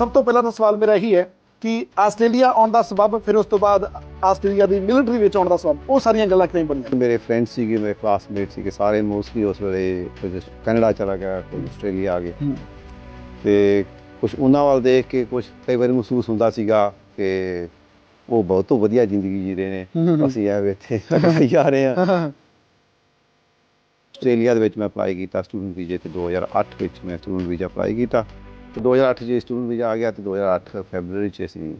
ਸਭ ਤੋਂ ਪਹਿਲਾਂ ਤਾਂ ਸਵਾਲ ਮੇਰਾ ਇਹੀ ਹੈ ਕਿ ਆਸਟ੍ਰੇਲੀਆ ਆਉਣ ਦਾ ਸਬਬ ਫਿਰ ਉਸ ਤੋਂ ਬਾਅਦ ਆਸਟ੍ਰੇਲੀਆ ਦੀ ਮਿਲਟਰੀ ਵਿੱਚ ਆਉਣ ਦਾ ਸਬਬ ਉਹ ਸਾਰੀਆਂ ਗੱਲਾਂ ਕਿਵੇਂ ਬਣੀਆਂ? ਮੇਰੇ ਫਰੈਂਡ ਸੀਗੇ ਮੇਰੇ ਕਲਾਸਮੇਟ ਸੀਗੇ ਸਾਰੇ ਮੋਸਟਲੀ ਉਸ ਵੇਲੇ ਕੁਝ ਕੈਨੇਡਾ ਚਲਾ ਗਿਆ ਕੁਝ ਆਸਟ੍ਰੇਲੀਆ ਆ ਹੂੰ। ਤੇ ਕੁਝ ਉਹਨਾਂ ਵੱਲ ਦੇਖ ਕੇ ਕੁਝ ਕਈ ਵਾਰੀ ਮਹਿਸੂਸ ਹੁੰਦਾ ਸੀਗਾ ਕਿ ਉਹ ਬਹੁਤ ਵਧੀਆ ਜ਼ਿੰਦਗੀ ਜੀ ਰਹੇ ਨੇ। ਅਸੀਂ ਐਵੇਂ ਇੱਥੇ ਜਾ ਰਹੇ ਹਾਂ। ਆਸਟ੍ਰੇਲੀਆ ਦੇ ਵਿੱਚ ਮੈਂ ਅਪਲਾਈ ਕੀਤਾ ਸਟੂਡੈਂਟ ਵੀਜ਼ੇ ਤੇ 2008 ਵਿੱਚ ਮੈਂ ਸਟੂਡੈਂਟ ਵੀਜ਼ਾ ਅਪਲਾਈ ਕੀਤਾ। ਤੇ 2008 'ਚ ਸਟੂਡੈਂਟ ਵੀਜ਼ਾ ਆ ਗਿਆ ਤੇ 2008 ਫੈਬਰੂਰੀ 'ਚ ਅਸੀਂ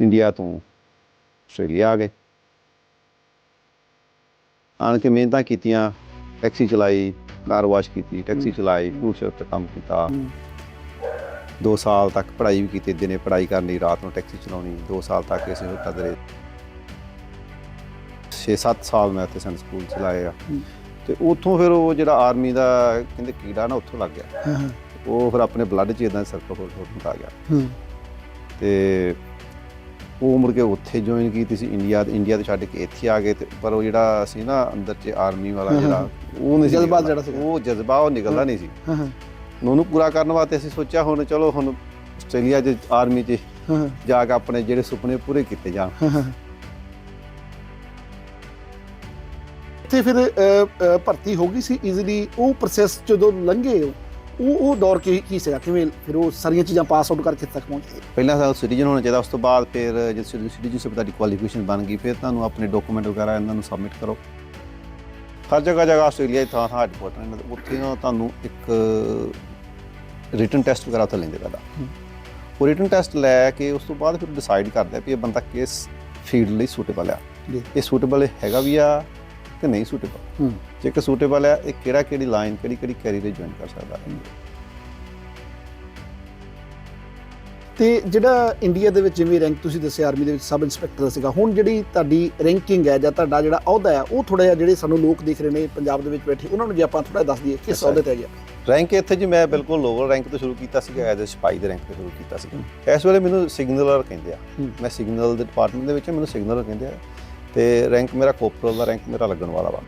ਇੰਡੀਆ ਤੋਂ ਆਸਟ੍ਰੇਲੀਆ ਆ ਗਏ। ਆਣ ਕੇ ਮਿਹਨਤਾਂ ਕੀਤੀਆਂ ਟੈਕਸੀ ਚਲਾਈ ਕਾਰ ਵਾਸ਼ ਕੀਤੀ ਟੈਕਸੀ ਚਲਾਈ ਫੂਡ ਸ਼ੌਪ ਤੇ ਕੰਮ ਕੀਤਾ। ਹੂੰ। 2 ਸਾਲ ਤੱਕ ਪੜ੍ਹਾਈ ਵੀ ਕੀਤੀ ਦਿਨੇ ਪੜ੍ਹਾਈ ਕਰਨੀ ਰਾਤ ਨੂੰ ਟੈਕਸੀ ਚਲਾਉਣੀ 2 ਸਾਲ ਤੱਕ ਅਸੀਂ ਕਰਦੇ ਰਹੇ 6-7 ਸਾਲ ਮੈਂ ਉੱਥੇ ਸੈਂਟ ਸਕੂਲ ਚਲਾਏ ਆ। ਹੂੰ। ਤੇ ਉੱਥੋਂ ਫਿਰ ਉਹ ਜਿਹੜਾ ਆਰਮੀ ਦਾ ਕਹਿੰਦੇ ਕੀੜਾ ਨਾ ਉੱਥੋਂ ਲੱਗ ਗਿਆ। ਉਹ ਫਿਰ ਆਪਣੇ ਬਲੱਡ 'ਚ ਇਦਾਂ ਸਰਕਲ ਹੋਰ ਹੁੰਦਾ ਗਿਆ। ਤੇ ਉਹ ਮੁੜ ਕੇ ਉੱਥੇ ਜੁਆਇਨ ਕੀਤੀ ਸੀ ਇੰਡੀਆ ਇੰਡੀਆ ਤੋਂ ਛੱਡ ਕੇ ਇੱਥੇ ਆ ਗਏ ਤੇ ਪਰ ਉਹ ਜਿਹੜਾ ਸੀ ਨਾ ਅੰਦਰ 'ਚ ਆਰਮੀ ਵਾਲਾ ਜਿਹੜਾ ਉਹ ਨਹੀਂ ਸੀ ਜਜ਼ਬਾ। ਜਿਹੜਾ ਸੀਗਾ। ਉਹ ਜਜ਼ਬਾ ਉਹ ਨਿਕਲਦਾ ਨਹੀਂ ਸੀ। ਉਹਨੂੰ ਪੂਰਾ ਕਰਨ ਵਾਸਤੇ ਅਸੀਂ ਸੋਚਿਆ ਹੁਣ ਚਲੋ ਹੁਣ ਆਸਟ੍ਰੇਲੀਆ 'ਚ ਆਰਮੀ 'ਚ ਜਾ ਕੇ ਆਪਣੇ ਜਿਹੜੇ ਸੁਪਨੇ ਪੂਰੇ ਕੀਤੇ ਜਾਣ। ਤੇ ਫਿਰ ਭਰਤੀ ਹੋ ਗਈ ਸੀ ਈਜ਼ੀਲੀ ਉਹ ਪ੍ਰੋਸੈਸ ਜਦੋਂ ਲੰਘੇ ਉਹ ਉਹ ਦੌਰ ਕੀ ਕੀ ਸੀਗਾ? ਕਿਵੇਂ ਫਿਰ ਉਹ ਸਾਰੀਆਂ ਚੀਜ਼ਾਂ ਪਾਸ ਆਊਟ ਕਰਕੇ ਤੱਕ ਪਹੁੰਚੇ ਪਹਿਲਾਂ ਤਾਂ ਸਿਟੀਜ਼ਨ ਹੋਣਾ ਚਾਹੀਦਾ ਉਸ ਤੋਂ ਬਾਅਦ ਫਿਰ ਜਦ ਸਿਟੀਜ਼ਨਸ਼ਿਪ ਤੁਹਾਡੀ ਕੁਆਲੀਫਿਕੇਸ਼ਨ ਬਣ ਗਈ ਫਿਰ ਤੁਹਾਨੂੰ ਆਪਣੇ ਡਾਕੂਮੈਂਟ ਵਗੈਰਾ ਇਹਨਾਂ ਨੂੰ ਸਬਮਿਟ ਕਰੋ। ਹਰ ਜਗ੍ਹਾ ਜਗ੍ਹਾ ਆਸਟ੍ਰੇਲੀਆ ਦੀ ਥਾਂ ਥਾਂ ਹੈਡਕੁਆਟਰ ਨੇ ਉੱਥੇ ਨਾ ਤੁਹਾਨੂੰ ਇੱਕ ਰਿਟਨ ਟੈਸਟ ਵਗੈਰਾ ਤਾਂ ਲੈਂਦੇ ਤੁਹਾਡਾ ਹੂੰ। ਉਹ ਰਿਟਨ ਟੈਸਟ ਲੈ ਕੇ ਉਸ ਤੋਂ ਬਾਅਦ ਫਿਰ ਡਿਸਾਈਡ ਕਰਦੇ ਆ ਵੀ ਇਹ ਬੰਦਾ ਕਿਸ ਫੀਲਡ ਲਈ ਸੂਟੇਬਲ ਆ। ਜੀ। ਇਹ ਸੂਟੇਬਲ ਹੈਗਾ ਵੀ ਆ ਕਿ ਨਹੀਂ ਸੂਟੇਬਲ ਹੂੰ। ਜੇ ਕਿ ਸੂਟੇਬਲ ਹੈ ਇਹ ਕਿਹੜਾ ਕਿਹੜੀ ਲਾਈਨ ਕਿਹੜੀ ਕਿਹੜੀ ਕੈਰੀਅਰ ਜੁਆਇਨ ਕਰ ਸਕਦਾ ਹੈ। ਤੇ ਜਿਹੜਾ ਇੰਡੀਆ ਦੇ ਵਿੱਚ ਜਿਵੇਂ ਰੈਂਕ ਤੁਸੀਂ ਦੱਸਿਆ ਆਰਮੀ ਦੇ ਵਿੱਚ ਸਬ ਇੰਸਪੈਕਟਰ ਦਾ ਸੀਗਾ ਹੁਣ ਜਿਹੜੀ ਤੁਹਾਡੀ ਰੈਂਕਿੰਗ ਹੈ ਜਾਂ ਤੁਹਾਡਾ ਜਿਹੜਾ ਅਹੁਦਾ ਹੈ ਉਹ ਥੋੜਾ ਜਿਹਾ ਜਿਹੜੇ ਸਾਨੂੰ ਲੋਕ ਦੇਖ ਰਹੇ ਨੇ ਪੰਜਾਬ ਦੇ ਵਿੱਚ ਬੈਠੇ ਉਹਨਾਂ ਨੂੰ ਜੇ ਆਪਾਂ ਥੋੜਾ ਦੱਸ ਦਈਏ ਕਿਸ. ਅਹੁਦੇ ਤੇ ਹੈਗੇ ਆ। ਰੈਂਕ ਇੱਥੇ ਜੀ ਮੈਂ ਬਿਲਕੁਲ ਲੋਅਰ ਰੈਂਕ ਤੋਂ ਸ਼ੁਰੂ ਕੀਤਾ ਸੀਗਾ ਐਜ਼ ਅ ਸਿਪਾਹੀ ਦੇ ਰੈਂਕ ਤੋਂ ਸ਼ੁਰੂ ਕੀਤਾ ਸੀਗਾ। ਇਸ ਵੇਲੇ ਮੈਨੂੰ ਸਿਗਨਲਰ ਕਹਿੰਦੇ ਆ। ਮੈਂ ਸਿਗਨਲ ਦੇ ਡਿਪਾਰਟਮੈਂਟ ਦੇ ਵਿੱਚ ਮੈਨੂੰ ਸਿਗਨਲਰ ਕਹਿੰਦੇ ਆ ਤੇ ਰੈਂਕ ਮੇਰਾ ਕੋਪਰਲ ਦਾ ਰੈਂਕ ਮੇਰਾ ਲੱਗਣ ਵਾਲਾ ਵਾ।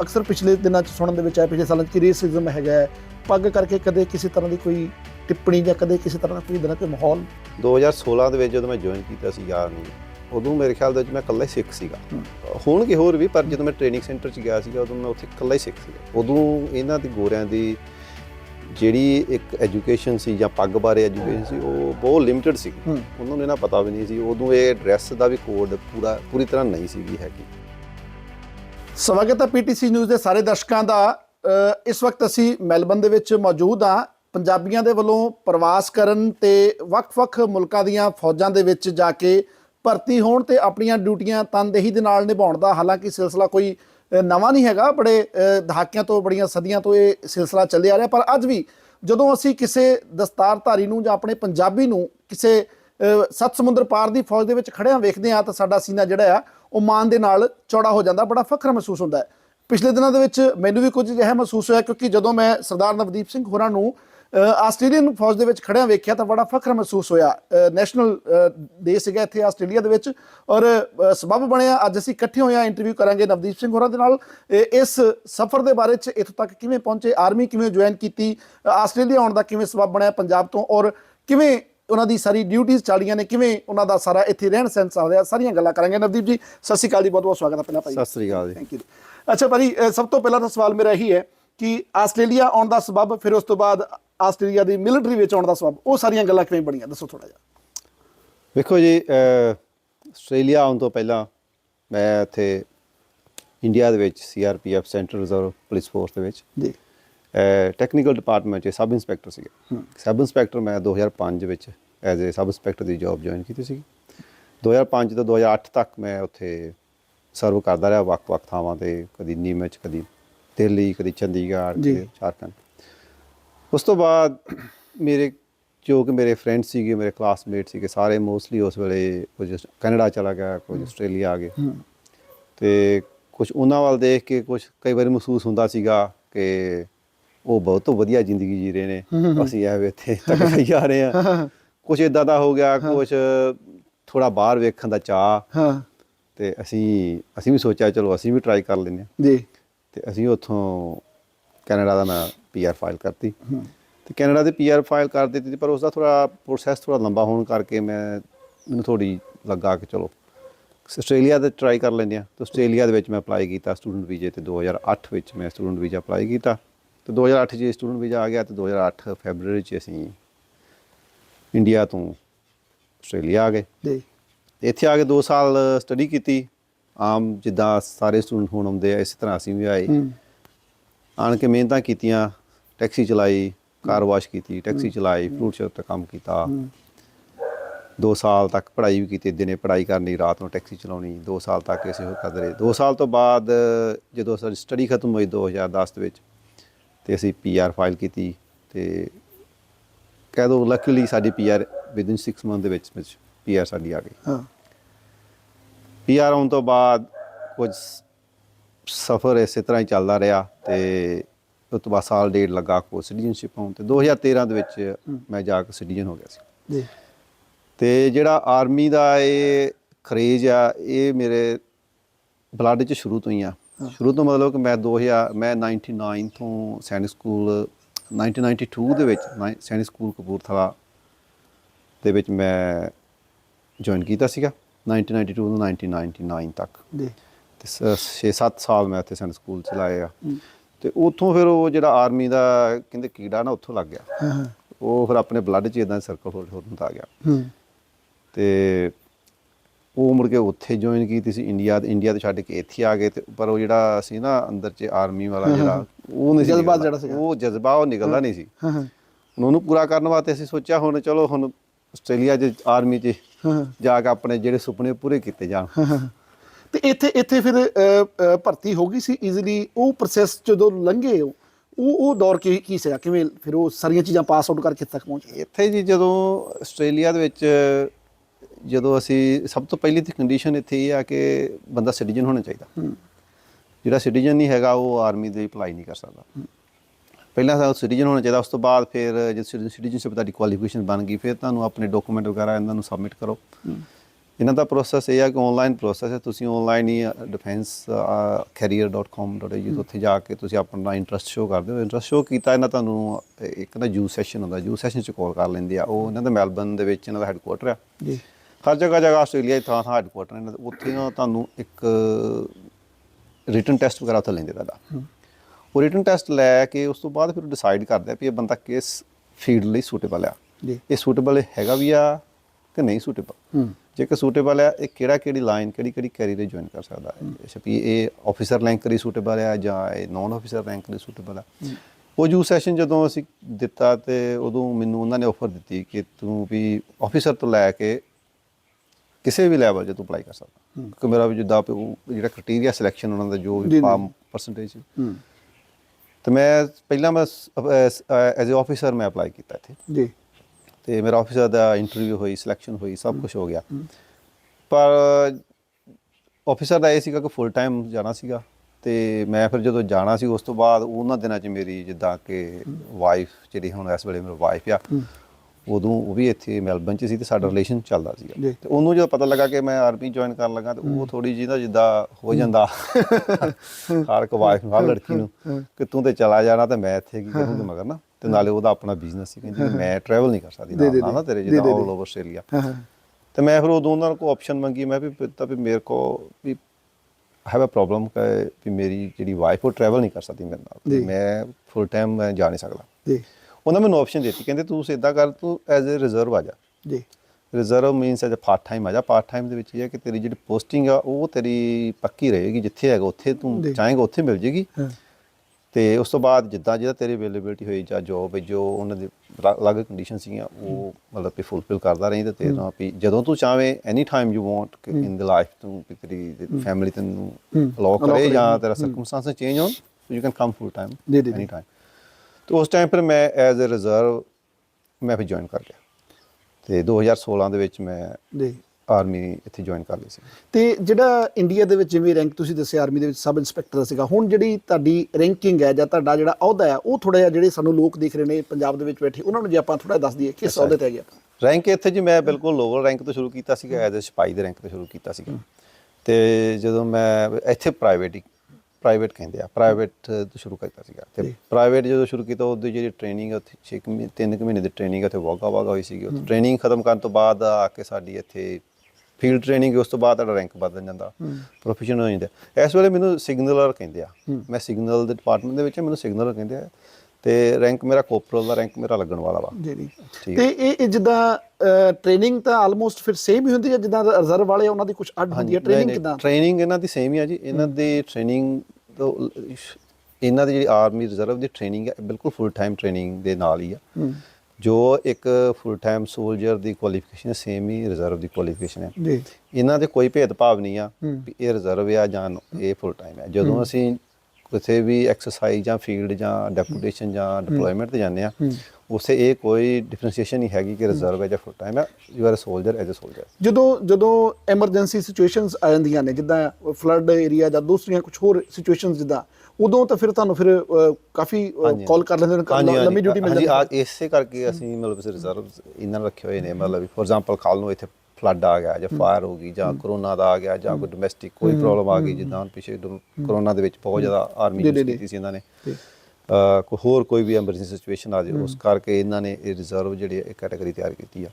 ਅਕਸਰ ਪਿਛਲੇ ਦਿਨਾਂ ਚ ਸੁਣਨ ਦੇ ਵਿੱਚ ਆਇਆ ਪਿਛਲੇ ਸਾਲਾਂ ਚ ਕਿ ਰੇਸਿਜ਼ਮ ਹੈਗਾ ਪੱਗ ਕਰਕੇ ਕਦੇ ਕਿਸੇ ਤਰ੍ਹਾਂ ਦੀ ਕੋਈ ਟਿੱਪਣੀ ਜਾਂ ਕਦੇ ਕਿਸੇ ਤਰ੍ਹਾਂ ਦਾ ਕੋਈ ਇਦਾਂ ਦਾ ਕੋਈ ਮਾਹੌਲ 2016 ਦੇ ਵਿੱਚ ਜਦੋਂ ਮੈਂ ਜੁਆਇਨ ਕੀਤਾ ਸੀ ਆਰਮੀ ਉਦੋਂ ਮੇਰੇ ਖਿਆਲ ਦੇ ਵਿੱਚ ਮੈਂ ਇਕੱਲਾ ਹੀ ਸਿੱਖ ਸੀਗਾ। ਹੋਣਗੇ ਹੋਰ ਵੀ ਪਰ ਜਦੋਂ ਮੈਂ ਟ੍ਰੇਨਿੰਗ ਸੈਂਟਰ 'ਚ ਗਿਆ ਸੀਗਾ ਉਦੋਂ ਮੈਂ ਉੱਥੇ ਇਕੱਲਾ ਹੀ ਸਿੱਖ ਸੀਗਾ। ਉਦੋਂ ਇਹਨਾਂ ਦੀ ਗੋਰਿਆਂ ਦੀ ਜਿਹੜੀ ਇੱਕ ਐਜੂਕੇਸ਼ਨ ਸੀ ਜਾਂ ਪੱਗ ਬਾਰੇ ਐਜੂਕੇਸ਼ਨ ਸੀ ਉਹ ਬਹੁਤ ਲਿਮਟਿਡ ਸੀ। ਉਹਨਾਂ ਨੂੰ ਇਹਨਾਂ ਪਤਾ ਵੀ ਨਹੀਂ ਸੀ। ਉਦੋਂ ਇਹ ਡਰੈਸ ਦਾ ਵੀ ਕੋਡ ਪੂਰਾ ਪੂਰੀ ਤਰ੍ਹਾਂ ਨਹੀਂ ਸੀਗੀ ਹੈਗੀ। ਸਵਾਗਤ ਹੈ ਪੀਟੀਸੀ ਨਿਊਜ਼ ਦੇ ਸਾਰੇ ਦਰਸ਼ਕਾਂ ਦਾ। ਇਸ ਵਕਤ ਅਸੀਂ ਮੈਲਬਨ ਦੇ ਵਿੱਚ ਮੌਜੂਦ ਹਾਂ। ਪੰਜਾਬੀਆਂ ਦੇ ਵੱਲੋਂ ਪ੍ਰਵਾਸ ਕਰਨ ਤੇ ਵੱਖ-ਵੱਖ ਮੁਲਕਾਂ ਦੀਆਂ ਫੌਜਾਂ ਦੇ ਵਿੱਚ ਜਾ ਕੇ ਭਰਤੀ ਹੋਣ ਤੇ ਆਪਣੀਆਂ ਡਿਊਟੀਆਂ ਤਨਦੇਹੀ ਦੇ ਨਾਲ ਨਿਭਾਉਣ ਦਾ ਹਾਲਾਂਕਿ ਸਿਲਸਿਲਾ ਕੋਈ ਨਵਾਂ ਨਹੀਂ ਹੈਗਾ ਬੜੇ ਦਹਾਕਿਆਂ ਤੋਂ ਬੜੀਆਂ ਸਦੀਆਂ ਤੋਂ ਇਹ ਸਿਲਸਿਲਾ ਚੱਲਿਆ ਆ ਰਿਹਾ ਪਰ ਅੱਜ ਵੀ ਜਦੋਂ ਅਸੀਂ ਕਿਸੇ ਦਸਤਾਰਧਾਰੀ ਨੂੰ ਜਾਂ ਆਪਣੇ ਪੰਜਾਬੀ ਨੂੰ ਕਿਸੇ ਅ, ਸੱਤ ਸਮੁੰਦਰ ਪਾਰ ਦੀ ਫੌਜ ਦੇ ਵਿੱਚ ਖੜਿਆਂ ਵੇਖਦੇ ਆ ਤਾਂ ਸਾਡਾ ਸੀਨਾ ਜਿਹੜਾ ਆ ਉਹ ਮਾਣ ਦੇ ਨਾਲ ਚੌੜਾ ਹੋ ਜਾਂਦਾ ਬੜਾ ਫਖਰ ਮਹਿਸੂਸ ਹੁੰਦਾ ਹੈ। ਪਿਛਲੇ ਦਿਨਾਂ ਦੇ ਵਿੱਚ ਮੈਨੂੰ ਵੀ ਕੁਝ ਅਜਿਹਾ ਮਹਿਸੂਸ ਹੋਇਆ ਕਿਉਂਕਿ ਜਦੋਂ ਮੈਂ ਸਰਦਾਰ ਨਵਦੀਪ ਸਿੰਘ ਹੋਰਾਂ ਨੂੰ ਆਸਟ੍ਰੇਲੀਅਨ ਫੌਜ ਦੇ ਵਿੱਚ ਖੜਿਆਂ ਵੇਖਿਆ ਤਾਂ ਬੜਾ ਫਖਰ ਮਹਿਸੂਸ ਹੋਇਆ। ਨੈਸ਼ਨਲ ਡੇ ਸੀਗਾ ਇੱਥੇ ਆਸਟ੍ਰੇਲੀਆ ਦੇ ਵਿੱਚ ਔਰ ਸਬਬ ਬਣਿਆ ਅੱਜ ਅਸੀਂ ਇਕੱਠੇ ਹੋਏ ਹਾਂ ਇੰਟਰਵਿਊ ਕਰਾਂਗੇ ਨਵਦੀਪ ਸਿੰਘ ਹੋਰਾਂ ਦੇ ਨਾਲ। ਇਸ ਸਫ਼ਰ ਦੇ ਬਾਰੇ ਚ ਇੱਥੋਂ ਤੱਕ ਕਿਵੇਂ ਪਹੁੰਚੇ ਆਰਮੀ ਕਿਵੇਂ ਜੁਆਇਨ ਕੀਤੀ ਆਸਟ੍ਰੇਲੀਆ ਆਉਣ ਦਾ ਕਿਵੇਂ ਸਬਬ ਬਣਿਆ ਪੰਜਾਬ ਤੋਂ ਔਰ ਕਿਵੇਂ ਉਹਨਾਂ ਦੀ ਸਾਰੀ ਡਿਊਟੀਆਂ ਚੱਲੀਆਂ ਨੇ ਕਿਵੇਂ ਉਹਨਾਂ ਦਾ ਸਾਰਾ ਇੱਥੇ ਰਹਿਣ ਸਹਿਣ ਰਿਹਾ ਸਾਰੀਆਂ ਗੱਲਾਂ ਕਰਾਂਗੇ। ਨਵਦੀਪ ਜੀ ਸਤਿ ਸ਼੍ਰੀ ਅਕਾਲ ਜੀ ਬਹੁਤ ਬਹੁਤ ਸਵਾਗਤ ਹੈ ਪਹਿਲਾਂ ਭਾਈ। ਸਤਿ ਸ੍ਰੀ ਅਕਾਲ ਜੀ। ਥੈਂਕ ਯੂ ਅੱਛਾ ਅ, ਸਭ ਤੋਂ ਪਹਿਲਾਂ ਤਾਂ ਸਵਾਲ ਮੇਰਾ ਇਹੀ ਹੈ ਕਿ ਆਸਟ੍ਰੇਲੀਆ ਆਉਣ ਦਾ ਸਬਬ ਫਿਰ ਉਸ ਤੋਂ ਬਾਅਦ ਆਸਟ੍ਰੇਲੀਆ ਦੀ ਮਿਲਟਰੀ ਵਿੱਚ ਆਉਣ ਦਾ ਸਬਬ ਉਹ ਸਾਰੀਆਂ ਗੱਲਾਂ ਕਿਵੇਂ ਬਣੀਆਂ ਦੱਸੋ ਥੋੜਾ ਜਿਹਾ। ਵੇਖੋ ਜੀ ਆਸਟ੍ਰੇਲੀਆ ਆਉਣ ਤੋਂ ਪਹਿਲਾਂ ਮੈਂ ਇੱਥੇ ਇੰਡੀਆ ਦੇ ਵਿੱਚ CRPF central reserve police force ਦੇ ਵਿੱਚ ਜੀ। ਟੈਕਨੀਕਲ ਡਿਪਾਰਟਮੈਂਟ 'ਚ ਸਬ ਇੰਸਪੈਕਟਰ ਸੀਗਾ। ਸਬ ਇੰਸਪੈਕਟਰ ਮੈਂ 2005 ਵਿੱਚ ਐਜ਼ ਅ ਸਬ ਇੰਸਪੈਕਟਰ ਦੀ ਜੌਬ ਜੁਆਇਨ ਕੀਤੀ ਸੀ 2005 ਤੋਂ 2008 ਤੱਕ ਮੈਂ ਉੱਥੇ ਸਰਵ ਕਰਦਾ ਰਿਹਾ ਵੱਖ-ਵੱਖ ਥਾਵਾਂ ਤੇ ਕਦੀ ਨੀਮਚ ਕਦੀ ਦਿੱਲੀ ਕਦੀ ਚੰਡੀਗੜ੍ਹ। ਕਦੀ ਝਾਰਖੰਡ। ਉਸ ਤੋਂ ਬਾਅਦ ਮੇਰੇ ਜੋ ਕਿ ਮੇਰੇ ਫਰੈਂਡ ਸੀਗੇ ਮੇਰੇ ਕਲਾਸਮੇਟ ਸੀਗੇ ਸਾਰੇ ਮੋਸਟਲੀ ਉਸ ਵੇਲੇ ਕੁਝ ਕੈਨੇਡਾ ਚਲਾ ਗਿਆ ਕੁਝ ਆਸਟ੍ਰੇਲੀਆ ਆ ਗਏ। ਤੇ ਕੁਝ ਉਹਨਾਂ ਵੱਲ ਦੇਖ ਕੇ ਕੁਝ ਕਈ ਵਾਰੀ ਮਹਿਸੂਸ ਹੁੰਦਾ ਸੀਗਾ ਕਿ ਉਹ ਬਹੁਤ ਵਧੀਆ ਜ਼ਿੰਦਗੀ ਜੀ ਰਹੇ ਨੇ। ਅਸੀਂ ਐਵੇਂ ਇੱਥੇ ਧੱਕੇ ਜਾ ਰਹੇ ਹਾਂ। ਕੁਝ ਇਦਾਂ ਦਾ ਹੋ ਗਿਆ ਕੁਝ ਥੋੜਾ ਬਾਹਰ ਵੇਖਣ ਦਾ ਚਾਹ ਹਾਂ। ਤੇ ਅਸੀਂ ਅਸੀਂ ਵੀ ਸੋਚਿਆ ਚਲੋ ਅਸੀਂ ਵੀ ਟਰਾਈ ਕਰ ਲੈਂਦੇ ਹਾਂ। ਜੀ। ਤੇ ਅਸੀਂ ਉੱਥੋਂ ਕੈਨੇਡਾ ਦਾ ਮੈਂ ਪੀਆਰ ਫਾਈਲ ਕਰਤੀ। ਤੇ ਕੈਨੇਡਾ ਦੇ ਪੀਆਰ ਫਾਈਲ ਕਰ ਦਿੱਤੀ ਸੀ, ਪਰ ਉਸ ਦਾ ਥੋੜਾ ਪ੍ਰੋਸੈਸ ਥੋੜਾ ਲੰਬਾ ਹੋਣ ਕਰਕੇ ਮੈਂ ਮੈਨੂੰ ਥੋੜੀ ਲੱਗਾ ਕਿ ਚਲੋ ਆਸਟ੍ਰੇਲੀਆ ਦਾ ਟਰਾਈ ਕਰ ਲੈਂਦੇ ਆ ਤੇ ਆਸਟ੍ਰੇਲੀਆ ਦੇ ਵਿੱਚ ਮੈਂ ਅਪਲਾਈ ਕੀਤਾ ਸਟੂਡੈਂਟ ਵੀਜ਼ੇ ਤੇ 2008 ਵਿੱਚ ਮੈਂ ਸਟੂਡੈਂਟ ਵੀਜ਼ਾ ਅਪਲਾਈ ਕੀਤਾ। ਤੇ 2008 'ਚ ਸਟੂਡੈਂਟ ਵੀਜ਼ਾ ਆ ਗਿਆ ਤੇ 2008 ਫੈਬਰੂਅਰੀ 'ਚ ਅਸੀਂ ਇੰਡੀਆ ਤੋਂ ਆਸਟ੍ਰੇਲੀਆ ਆ ਗਏ। ਜੀ। ਇੱਥੇ ਆ ਕੇ 2 ਸਾਲ ਸਟੱਡੀ ਕੀਤੀ। ਆਮ ਜਿੱਦਾਂ ਸਾਰੇ ਸਟੂਡੈਂਟ ਹੁਣ ਆਉਂਦੇ ਆ ਇਸੇ ਤਰ੍ਹਾਂ ਅਸੀਂ ਵੀ ਆਏ। ਆਣ ਕੇ ਮਿਹਨਤਾਂ ਕੀਤੀਆਂ ਟੈਕਸੀ ਚਲਾਈ ਕਾਰ ਵਾਸ਼ ਕੀਤੀ ਟੈਕਸੀ ਚਲਾਈ ਫਰੂਟ ਸ਼ਾਪ ਤੇ ਕੰਮ ਕੀਤਾ। 2 ਸਾਲ ਤੱਕ ਪੜ੍ਹਾਈ ਵੀ ਕੀਤੀ ਦਿਨੇ ਪੜ੍ਹਾਈ ਕਰਨੀ ਰਾਤ ਨੂੰ ਟੈਕਸੀ ਚਲਾਉਣੀ 2 ਸਾਲ ਤੱਕ ਇਸੇ ਹੋ ਕਰਦੇ ਰਹੇ। 2 ਸਾਲ ਤੋਂ ਬਾਅਦ ਜਦੋਂ ਸਾਡੀ ਸਟੱਡੀ ਖਤਮ ਹੋਈ 2010 ਦੇ ਵਿੱਚ ਤੇ ਅਸੀਂ ਪੀਆਰ ਫਾਈਲ ਕੀਤੀ ਤੇ ਕਹਿ ਦੋ ਲੱਕੀਲੀ ਸਾਡੀ ਪੀਆਰ ਵਿਦਿਨ 6 ਮੰਥ ਦੇ ਵਿੱਚ ਵਿੱਚ ਪੀਆਰ ਸਾਡੀ ਆ ਗਈ। ਹਾਂ। ਪੀਆਰ ਆਉਣ ਤੋਂ ਬਾਅਦ ਕੁਝ ਸਫ਼ਰ ਇਸੇ ਤਰ੍ਹਾਂ ਹੀ ਚੱਲਦਾ ਰਿਹਾ ਤੇ ਉਸ ਤੋਂ ਬਾਅਦ ਸਾਲ ਡੇਢ ਲੱਗਾ ਕੋ ਸਿਟੀਜ਼ਨਸ਼ਿਪ ਆਉਣ ਤੇ। 2013 ਦੇ ਵਿੱਚ ਮੈਂ ਜਾ ਕੇ ਸਿਟੀਜ਼ਨ ਹੋ ਗਿਆ ਸੀ। ਜੀ। ਤੇ ਜਿਹੜਾ ਆਰਮੀ ਦਾ ਇਹ ਕਰੇਜ ਆ ਇਹ ਮੇਰੇ ਬਲੱਡ 'ਚ ਸ਼ੁਰੂ ਤੋਂ ਹੀ ਆ। ਸ਼ੁਰੂ ਤੋਂ ਮਤਲਬ ਕਿ ਮੈਂ 2000 ਮੈਂ 99 ਤੋਂ ਸੈਨਿਕ ਸਕੂਲ 1992 ਦੇ ਵਿੱਚ ਸੈਨਿਕ ਸਕੂਲ ਕਪੂਰਥਲਾ ਦੇ ਵਿੱਚ ਮੈਂ ਜੁਆਇਨ ਕੀਤਾ ਸੀਗਾ। 1992 ਤੋਂ 1999 ਤੱਕ। ਜੀ। ਤੇ 6-7 ਸਾਲ ਮੈਂ ਉੱਥੇ ਸੈਨਿਕ ਸਕੂਲ ਚ ਲਾਏ ਆ। ਤੇ ਉੱਥੋਂ ਫਿਰ ਉਹ ਜਿਹੜਾ ਆਰਮੀ ਦਾ ਕਹਿੰਦੇ ਕੀੜਾ ਨਾ ਉੱਥੋਂ ਲੱਗ ਗਿਆ। ਉਹ ਫਿਰ ਆਪਣੇ ਬਲੱਡ 'ਚ ਇਦਾਂ ਸਰਕਲ ਹੁੰਦਾ ਆ ਗਿਆ ਤੇ ਉਹ ਮੁੜ ਕੇ ਉੱਥੇ ਜੁਆਇਨ ਕੀਤੀ ਸੀ ਇੰਡੀਆ ਤੇ ਇੰਡੀਆ ਤੋਂ ਛੱਡ ਕੇ ਇੱਥੇ ਆ ਗਏ ਤੇ ਪਰ ਉਹ ਜਿਹੜਾ ਸੀ ਨਾ ਅੰਦਰ 'ਚ ਆਰਮੀ ਵਾਲਾ ਜਿਹੜਾ ਉਹ ਨਹੀਂ ਸੀ ਜਜ਼ਬਾ। ਜਿਹੜਾ ਸੀਗਾ। ਉਹ ਜਜ਼ਬਾ ਉਹ ਨਿਕਲਦਾ ਨਹੀਂ ਸੀ। ਹਾਂ ਹਾਂ। ਹੁਣ ਉਹਨੂੰ ਪੂਰਾ ਕਰਨ ਵਾਸਤੇ ਅਸੀਂ ਸੋਚਿਆ ਹੁਣ ਚਲੋ ਹੁਣ ਆਸਟ੍ਰੇਲੀਆ 'ਚ ਆਰਮੀ 'ਚ ਜਾ ਕੇ ਆਪਣੇ ਜਿਹੜੇ ਸੁਪਨੇ ਪੂਰੇ ਕੀਤੇ ਜਾਣ। ਤੇ ਇੱਥੇ ਇੱਥੇ ਫਿਰ ਭਰਤੀ ਹੋ ਗਈ ਸੀ ਈਜ਼ੀਲੀ ਉਹ ਪ੍ਰੋਸੈਸ ਜਦੋਂ ਲੰਘੇ ਉਹ ਉਹ ਦੌਰ ਕੀ ਕੀ ਸੀਗਾ? ਕਿਵੇਂ ਫਿਰ ਉਹ ਸਾਰੀਆਂ ਚੀਜ਼ਾਂ ਪਾਸ ਆਊਟ ਕਰਕੇ ਇੱਥੇ ਤੱਕ ਪਹੁੰਚੇ ਇੱਥੇ ਜੀ ਜਦੋਂ ਆਸਟ੍ਰੇਲੀਆ ਦੇ ਵਿੱਚ ਜਦੋਂ ਅਸੀਂ ਸਭ ਤੋਂ ਪਹਿਲੀ ਤੇ ਕੰਡੀਸ਼ਨ ਇੱਥੇ ਇਹ ਆ ਕਿ ਬੰਦਾ ਸਿਟੀਜ਼ਨ ਹੋਣਾ ਚਾਹੀਦਾ। ਜਿਹੜਾ ਸਿਟੀਜ਼ਨ ਨਹੀਂ ਹੈਗਾ ਉਹ ਆਰਮੀ ਦੇ ਅਪਲਾਈ ਨਹੀਂ ਕਰ ਸਕਦਾ। ਪਹਿਲਾਂ ਤਾਂ ਸਿਟੀਜ਼ਨ ਹੋਣਾ ਚਾਹੀਦਾ ਉਸ ਤੋਂ ਬਾਅਦ ਫਿਰ ਜੇ ਸਿਟੀਜ਼ਨਸ਼ਿਪ ਤੁਹਾਡੀ ਕੁਆਲੀਫਿਕੇਸ਼ਨ ਬਣ ਗਈ ਫਿਰ ਤੁਹਾਨੂੰ ਆਪਣੇ ਡਾਕੂਮੈਂਟ ਵਗੈਰਾ ਇਹਨਾਂ ਨੂੰ ਸਬਮਿਟ ਕਰੋ। ਇਹਨਾਂ ਦਾ ਪ੍ਰੋਸੈਸ ਇਹ ਆ ਕਿ ਆਨਲਾਈਨ ਪ੍ਰੋਸੈਸ ਹੈ ਤੁਸੀਂ ਆਨਲਾਈਨ ਹੀ defensecareer.com.au ਉੱਥੇ ਜਾ ਕੇ ਤੁਸੀਂ ਆਪਣਾ ਇੰਟਰਸਟ ਸ਼ੋ ਕਰਦੇ ਹੋ। ਇੰਟਰਸਟ ਸ਼ੋ ਕੀਤਾ ਇਹਨਾਂ ਤੁਹਾਨੂੰ ਇੱਕ ਨਾ ਜੂ ਸੈਸ਼ਨ ਹੁੰਦਾ ਜੂ ਸੈਸ਼ਨ ਚ ਕਾਲ ਕਰ ਲੈਂਦੇ ਆ। ਉਹ ਇਹਨਾਂ ਦਾ ਮੈਲਬਨ ਦੇ ਵਿੱਚ ਇਹਨਾਂ ਦਾ ਹੈੱਡਕੁਆਟਰ ਆ। ਜੀ। ਹਰ ਜਗ੍ਹਾ ਜਗ੍ਹਾ ਆਸਟ੍ਰੇਲੀਆ ਥਾਂ ਥਾਂ ਹੈੱਡਕੁਆਟਰ ਇਹਨਾਂ ਦੇ ਉੱਥੇ ਨਾ ਤੁਹਾਨੂੰ ਇੱਕ ਰਿਟਨ ਟੈਸਟ ਵਗੈਰਾ ਉੱਥੇ ਲੈਂਦੇ ਤੁਹਾਡਾ। ਉਹ ਰਿਟਨ ਟੈਸਟ ਲੈ ਕੇ ਉਸ ਤੋਂ ਬਾਅਦ ਫਿਰ ਡਿਸਾਈਡ ਕਰਦੇ ਆ ਵੀ ਇਹ ਬੰਦਾ ਕਿਸ ਫੀਲਡ ਲਈ ਸੂਟੇਬਲ ਆ। ਜੀ। ਇਹ ਸੂਟੇਬਲ ਹੈਗਾ ਵੀ ਆ ਕਿ ਨਹੀਂ ਸੂਟੇਬਲ ਹੂੰ। ਜੇ ਕਿ ਸੂਟੇਬਲ ਆ ਇਹ ਕਿਹੜਾ ਕਿਹੜੀ ਲਾਈਨ ਕਿਹੜੀ ਕਿਹੜੀ ਕੈਰੀਅਰ ਜੁਆਇਨ ਕਰ ਸਕਦਾ ਹੈ? ਵੀ ਇਹ ਆਫੀਸਰ ਰੈਂਕ ਲਈ ਸੂਟੇਬਲ ਆ ਜਾਂ ਇਹ ਨਾਨ ਆਫੀਸਰ ਰੈਂਕ ਲਈ ਸੂਟੇਬਲ ਆ? ਉਹ ਜੂ ਸੈਸ਼ਨ ਜਦੋਂ ਅਸੀਂ ਦਿੱਤਾ ਤੇ ਉਦੋਂ ਮੈਨੂੰ ਉਹਨਾਂ ਨੇ ਆਫਰ ਦਿੱਤੀ ਕਿ ਤੂੰ ਵੀ ਆਫੀਸਰ ਤੋਂ ਲੈ ਕੇ ਕਿਸੇ ਵੀ ਲੈਵਲ 'ਤੇ ਤੂੰ ਅਪਲਾਈ ਕਰ ਸਕਦਾ। ਕਿਉਂਕਿ ਮੇਰਾ ਵੀ ਜਿੱਦਾਂ ਵੀ ਉਹ ਜਿਹੜਾ ਕ੍ਰਾਈਟੇਰੀਆ ਸਿਲੈਕਸ਼ਨ ਉਹਨਾਂ ਦਾ ਜੋ ਜੀ। ਪਰਸੈਂਟੇਜ ਹੂੰ। ਤੇ ਮੈਂ ਪਹਿਲਾਂ ਮੈਂ ਐਜ਼ ਅ ਆਫੀਸਰ ਮੈਂ ਅਪਲਾਈ ਕੀਤਾ ਇੱਥੇ। ਜੀ। ਤੇ ਮੇਰਾ ਆਫਿਸਰ ਦਾ ਇੰਟਰਵਿਊ ਹੋਈ ਸਿਲੈਕਸ਼ਨ ਹੋਈ ਸਭ ਕੁਝ ਹੋ ਗਿਆ। ਪਰ ਆਫਿਸਰ ਦਾ ਇਹ ਸੀਗਾ ਕਿ ਫੁੱਲ ਟਾਈਮ ਜਾਣਾ ਸੀਗਾ। ਤੇ ਮੈਂ ਫਿਰ ਜਦੋਂ ਜਾਣਾ ਸੀ ਉਸ ਤੋਂ ਬਾਅਦ ਉਹਨਾਂ ਦਿਨਾਂ 'ਚ ਮੇਰੀ ਜਿੱਦਾਂ ਕਿ ਵਾਈਫ ਜਿਹੜੀ ਹੁਣ ਇਸ ਵੇਲੇ ਮੇਰੀ ਵਾਈਫ ਆ ਉਦੋਂ ਉਹ ਵੀ ਇੱਥੇ ਮੈਲਬਨ 'ਚ ਸੀ ਤੇ ਸਾਡਾ ਰਿਲੇਸ਼ਨ ਚੱਲਦਾ ਸੀਗਾ। ਤੇ ਉਹਨੂੰ ਜਦੋਂ ਪਤਾ ਲੱਗਾ ਕਿ ਮੈਂ ਆਰਮੀ ਜੁਆਇਨ ਕਰਨ ਲੱਗਾ ਤੇ ਉਹ ਥੋੜੀ ਜਿਹੀ ਨਾ ਜਿੱਦਾਂ ਹੋ ਜਾਂਦਾ। ਹਰ ਇੱਕ ਵਾਈਫ ਨੂੰ ਹਰ ਲੜਕੀ ਨੂੰ ਕਿ ਤੂੰ ਤੇ ਚਲਾ ਜਾਣਾ ਤੇ ਮੈਂ ਇੱਥੇ ਕੀ ਕਰੂੰਗੀ ਮਗਰ ਨਾ? ਤੇ ਨਾਲੇ ਉਹਦਾ ਆਪਣਾ ਬਿਜ਼ਨਸ ਸੀ ਕਹਿੰਦੀ ਮੈਂ ਟਰੈਵਲ ਨਹੀਂ ਕਰ ਸਕਦੀ ਨਾਲ ਨਾ ਦੇ। ਤੇਰੇ ਜਿੱਦਾਂ ਆਲ। ਓਵਰ ਆਸਟ੍ਰੇਲੀਆ ਤੇ ਮੈਂ ਫਿਰ ਉਦੋਂ ਉਹਨਾਂ ਕੋਲ ਆਪਸ਼ਨ ਮੰਗੀ ਮੈਂ ਵੀ ਤਾਂ ਵੀ ਮੇਰੇ ਕੋ ਵੀ ਹੈਵ ਅ ਪ੍ਰੋਬਲਮ ਕਿ ਵੀ ਮੇਰੀ ਜਿਹੜੀ ਵਾਈਫ ਉਹ ਟਰੈਵਲ ਨਹੀਂ ਕਰ ਸਕਦੀ ਮੇਰੇ ਨਾਲ। ਮੈਂ ਫੁੱਲ ਟਾਈਮ ਮੈਂ ਜਾ ਨਹੀਂ ਸਕਦਾ। ਜੀ। ਉਹਨਾਂ ਮੈਨੂੰ ਆਪਸ਼ਨ ਦਿੱਤੀ। ਕਹਿੰਦੇ ਤੂੰ ਸਿੱਧਾ ਕਰ ਤੂੰ ਐਜ਼ ਅ ਰਿਜ਼ਰਵ ਆ ਜਾ। ਜੀ। Reserve means as a part time ਆ ਜਾ। ਪਾਰਟ ਟਾਈਮ ਦੇ ਵਿੱਚ ਇਹ ਹੈ ਕਿ ਤੇਰੀ ਜਿਹੜੀ ਪੋਸਟਿੰਗ ਆ ਉਹ ਤੇਰੀ ਪੱਕੀ ਰਹੇਗੀ ਜਿੱਥੇ ਹੈਗਾ ਉੱਥੇ ਤੂੰ। ਚਾਹੇਗਾ ਉੱਥੇ ਮਿਲ ਜੇਗੀ। ਤੇ ਉਸ ਤੋਂ ਬਾਅਦ ਜਿੱਦਾਂ ਜਿਹਦਾ ਤੇਰੀ ਅਵੇਲੇਬਿਲਟੀ ਹੋਈ ਜਾਂ ਜੋਬ ਜੋ ਉਹਨਾਂ ਦੀ ਅਲੱਗ- ਕੰਡੀਸ਼ਨ ਸੀਗੀਆਂ ਉਹ ਮਤਲਬ ਕਿ ਫੁੱਲਫਿਲ ਕਰਦਾ ਰਹੀ ਤੇ ਤੇਰਾ ਵੀ ਜਦੋਂ ਤੂੰ ਚਾਹਵੇਂ any time you want in the life ਤੂੰ ਵੀ ਤੇਰੀ ਫੈਮਿਲੀ ਤੈਨੂੰ। ਅਲਾਉ ਕਰੇ ਜਾਂ ਤੇਰਾ ਸਰਕਮਸਟੈਂਸਸ ਚੇਂਜ ਹੋਣ you can come full time. Any time ਤੇ ਉਸ ਟਾਈਮ ਫਿਰ ਮੈਂ ਐਜ਼ ਅ ਰਿਜ਼ਰਵ ਮੈਂ ਫਿਰ ਜੁਆਇਨ ਕਰ ਗਿਆ ਤੇ 2016 ਦੇ ਵਿੱਚ ਮੈਂ ਜੀ। ਆਰਮੀ ਇੱਥੇ ਜੁਆਇਨ ਕਰ ਲਈ ਸੀ। ਤੇ ਜਿਹੜਾ ਇੰਡੀਆ ਦੇ ਵਿੱਚ ਜਿਵੇਂ ਰੈਂਕ ਤੁਸੀਂ ਦੱਸਿਆ ਆਰਮੀ ਦੇ ਵਿੱਚ ਸਬ ਇੰਸਪੈਕਟਰ ਦਾ ਸੀਗਾ ਹੁਣ ਜਿਹੜੀ ਤੁਹਾਡੀ ਰੈਂਕਿੰਗ ਹੈ ਜਾਂ ਤੁਹਾਡਾ ਜਿਹੜਾ ਅਹੁਦਾ ਹੈ ਉਹ ਥੋੜਾ ਜਿਹਾ ਜਿਹੜੇ ਸਾਨੂੰ ਲੋਕ ਦੇਖ ਰਹੇ ਨੇ ਪੰਜਾਬ ਦੇ ਵਿੱਚ ਬੈਠੇ ਉਹਨਾਂ ਨੂੰ ਜੇ ਆਪਾਂ ਥੋੜਾ ਦੱਸ ਦਈਏ ਕਿਸ ਅਹੁਦੇ ਤੇ ਹੈਗੇ ਆਪਾਂ? ਰੈਂਕ ਇੱਥੇ ਜੀ ਮੈਂ ਬਿਲਕੁਲ ਲੋਅਰ ਰੈਂਕ ਤੋਂ ਸ਼ੁਰੂ ਕੀਤਾ ਸੀਗਾ ਐਜ਼ ਅ ਸਿਪਾਹੀ ਦੇ ਰੈਂਕ ਤੋਂ ਸ਼ੁਰੂ ਕੀਤਾ ਸੀਗਾ। ਤੇ ਜਦੋਂ ਮੈਂ ਇੱਥੇ ਪ੍ਰਾਈਵੇਟ ਪ੍ਰਾਈਵੇਟ ਕਹਿੰਦੇ ਆ ਪ੍ਰਾਈਵੇਟ ਤੋਂ ਸ਼ੁਰੂ ਕੀਤਾ ਸੀਗਾ। ਤੇ। ਪ੍ਰਾਈਵੇਟ ਜਦੋਂ ਸ਼ੁਰੂ ਕੀਤਾ ਉਹਦੀ ਜਿਹੜੀ ਟ੍ਰੇਨਿੰਗ ਉੱਥੇ 6 ਮਹੀਨੇ 3 ਮਹੀਨੇ ਦੀ ਟ੍ਰੇਨਿੰਗ ਉੱਥੇ ਵਾਗਾ ਵਾਗਾ ਹੋਈ ਸੀਗੀ। ਉੱਥੇ ਟ੍ਰੇਨਿੰਗ ਖਤਮ ਕਰਨ ਤੋਂ ਬਾਅਦ ਆ ਕੇ ਸਾਡੀ ਇੱਥੇ ਫੀਲਡ ਟ੍ਰੇਨਿੰਗ ਉਸ ਤੋਂ ਬਾਅਦ ਤੁਹਾਡਾ ਰੈਂਕ ਵੱਧ ਜਾਂਦਾ। ਪ੍ਰੋਫੈਸ਼ਨਲ ਹੋ ਜਾਂਦਾ। ਇਸ ਵੇਲੇ ਮੈਨੂੰ ਸਿਗਨਲਰ ਕਹਿੰਦੇ ਆ। ਮੈਂ ਸਿਗਨਲ ਦੇ ਡਿਪਾਰਟਮੈਂਟ ਦੇ ਵਿੱਚ ਹਾਂ, ਮੈਨੂੰ ਸਿਗਨਲਰ ਕਹਿੰਦੇ ਆ। ਤੇ ਰੈਂਕ ਮੇਰਾ ਕੋਪਰਲ ਦਾ ਰੈਂਕ ਮੇਰਾ ਲੱਗਣ ਵਾਲਾ ਵਾ। ਜੀ ਜੀ। ਤੇ ਇਹ ਜਿੱਦਾਂ ਟ੍ਰੇਨਿੰਗ ਤਾਂ ਆਲਮੋਸਟ ਫਿਰ ਸੇਮ ਹੀ ਹੁੰਦੀ ਹੈ ਜਿੱਦਾਂ ਰਿਜ਼ਰਵ ਵਾਲੇ ਉਹਨਾਂ ਦੀ ਕੁਝ ਅੱਡ ਹੁੰਦੀ ਹੈ ਟ੍ਰੇਨਿੰਗ ਕਿਦਾਂ? ਟ੍ਰੇਨਿੰਗ ਇਹਨਾਂ ਦੀ ਸੇਮ ਹੀ ਆ ਜੀ। ਇਹਨਾਂ ਦੀ ਟ੍ਰੇਨਿੰਗ ਤੋਂ ਇਹਨਾਂ ਦੀ ਜਿਹੜੀ ਆਰਮੀ ਰਿਜ਼ਰਵ ਦੀ ਟ੍ਰੇਨਿੰਗ ਹੈ ਬਿਲਕੁਲ ਫੁੱਲ ਟਾਈਮ ਟ੍ਰੇਨਿੰਗ ਦੇ ਨਾਲ ਹੀ ਆ। ਜੋ ਇੱਕ ਫੁੱਲ ਟਾਈਮ ਸੋਲਜਰ ਦੀ ਕੁਆਲੀਫਿਕੇਸ਼ਨ ਸੇਮ ਹੀ ਰਿਜ਼ਰਵ ਦੀ ਕੁਆਲੀਫਿਕੇਸ਼ਨ ਹੈ। ਜੀ। ਇਹਨਾਂ ਦੇ ਕੋਈ ਭੇਦਭਾਵ ਨਹੀਂ ਆ। ਵੀ ਇਹ ਰਿਜ਼ਰਵ ਆ ਜਾਂ ਇਹ ਫੁੱਲ ਟਾਈਮ ਹੈ। ਜਦੋਂ ਅਸੀਂ ਕਿਸੇ ਵੀ ਐਕਸਰਸਾਈਜ਼ ਜਾਂ ਫੀਲਡ ਜਾਂ ਡੈਪੂਟੇਸ਼ਨ ਜਾਂ ਡਿਪਲੋਇਮੈਂਟ ਤੇ ਜਾਂਦੇ ਆ ਉਸੇ ਇਹ ਕੋਈ ਡਿਫਰੈਂਸ਼ੀਏਸ਼ਨ ਨਹੀਂ ਹੈਗੀ ਕਿ ਰਿਜ਼ਰਵ ਹੈ ਜਾਂ ਫੁੱਲ ਟਾਈਮ ਹੈ। You are a soldier as a soldier ਜਦੋਂ ਜਦੋਂ ਐਮਰਜੈਂਸੀ ਸਿਚੁਏਸ਼ਨਸ ਆ ਜਾਂਦੀਆਂ ਨੇ ਜਿੱਦਾਂ ਫਲੱਡ ਏਰੀਆ ਜਾਂ ਦੂਸਰੀਆਂ ਕੁਝ ਹੋਰ ਸਿਚੁਏਸ਼ਨਸ ਜਿੱਦਾਂ ਉਦੋਂ ਤਾਂ ਫਿਰ ਤੁਹਾਨੂੰ ਫਿਰ ਕਾਫੀ ਹਾਂਜੀ। ਕਾਲ ਕਰ ਲੈਂਦੇ ਨੇ ਲੰਮੀ ਡਿਊਟੀ ਮਿਲ ਹਾਂਜੀ ਜਾਂਦੀ ਆ ਇਸੇ ਕਰਕੇ ਅਸੀਂ ਮਤਲਬ ਰਿਜ਼ਰਵ ਇਹਨਾਂ ਰੱਖੇ ਹੋਏ ਨੇ ਮਤਲਬ ਫੋਰ ਐਗਜ਼ਾਮਪਲ ਕੱਲ ਨੂੰ ਇੱਥੇ ਫਲੱਡ ਆ ਗਿਆ ਜਾਂ ਫਾਇਰ ਹੋ ਗਈ ਜਾਂ ਕਰੋਨਾ ਦਾ ਆ ਗਿਆ ਜਾਂ ਕੋਈ ਡੋਮੈਸਟਿਕ ਕੋਈ ਪ੍ਰੋਬਲਮ ਆ ਗਈ ਜਿੱਦਾਂ ਪਿਛੇ ਕਰੋਨਾ ਦੇ ਵਿੱਚ ਬਹੁਤ ਜ਼ਿਆਦਾ ਆਰਮੀ ਯੂਜ਼ ਕੀਤੀ ਸੀ ਇਹਨਾਂ ਨੇ। ਕੋਈ ਹੋਰ ਕੋਈ ਵੀ ਐਮਰਜੈਂਸੀ ਸਿਚੁਏਸ਼ਨ ਆ ਜਾਏ ਉਸ ਕਰਕੇ ਇਹਨਾਂ ਨੇ ਇਹ ਰਿਜ਼ਰਵ ਜਿਹੜੀ ਇਹ ਕੈਟਾਗਰੀ ਤਿਆਰ ਕੀਤੀ ਆ।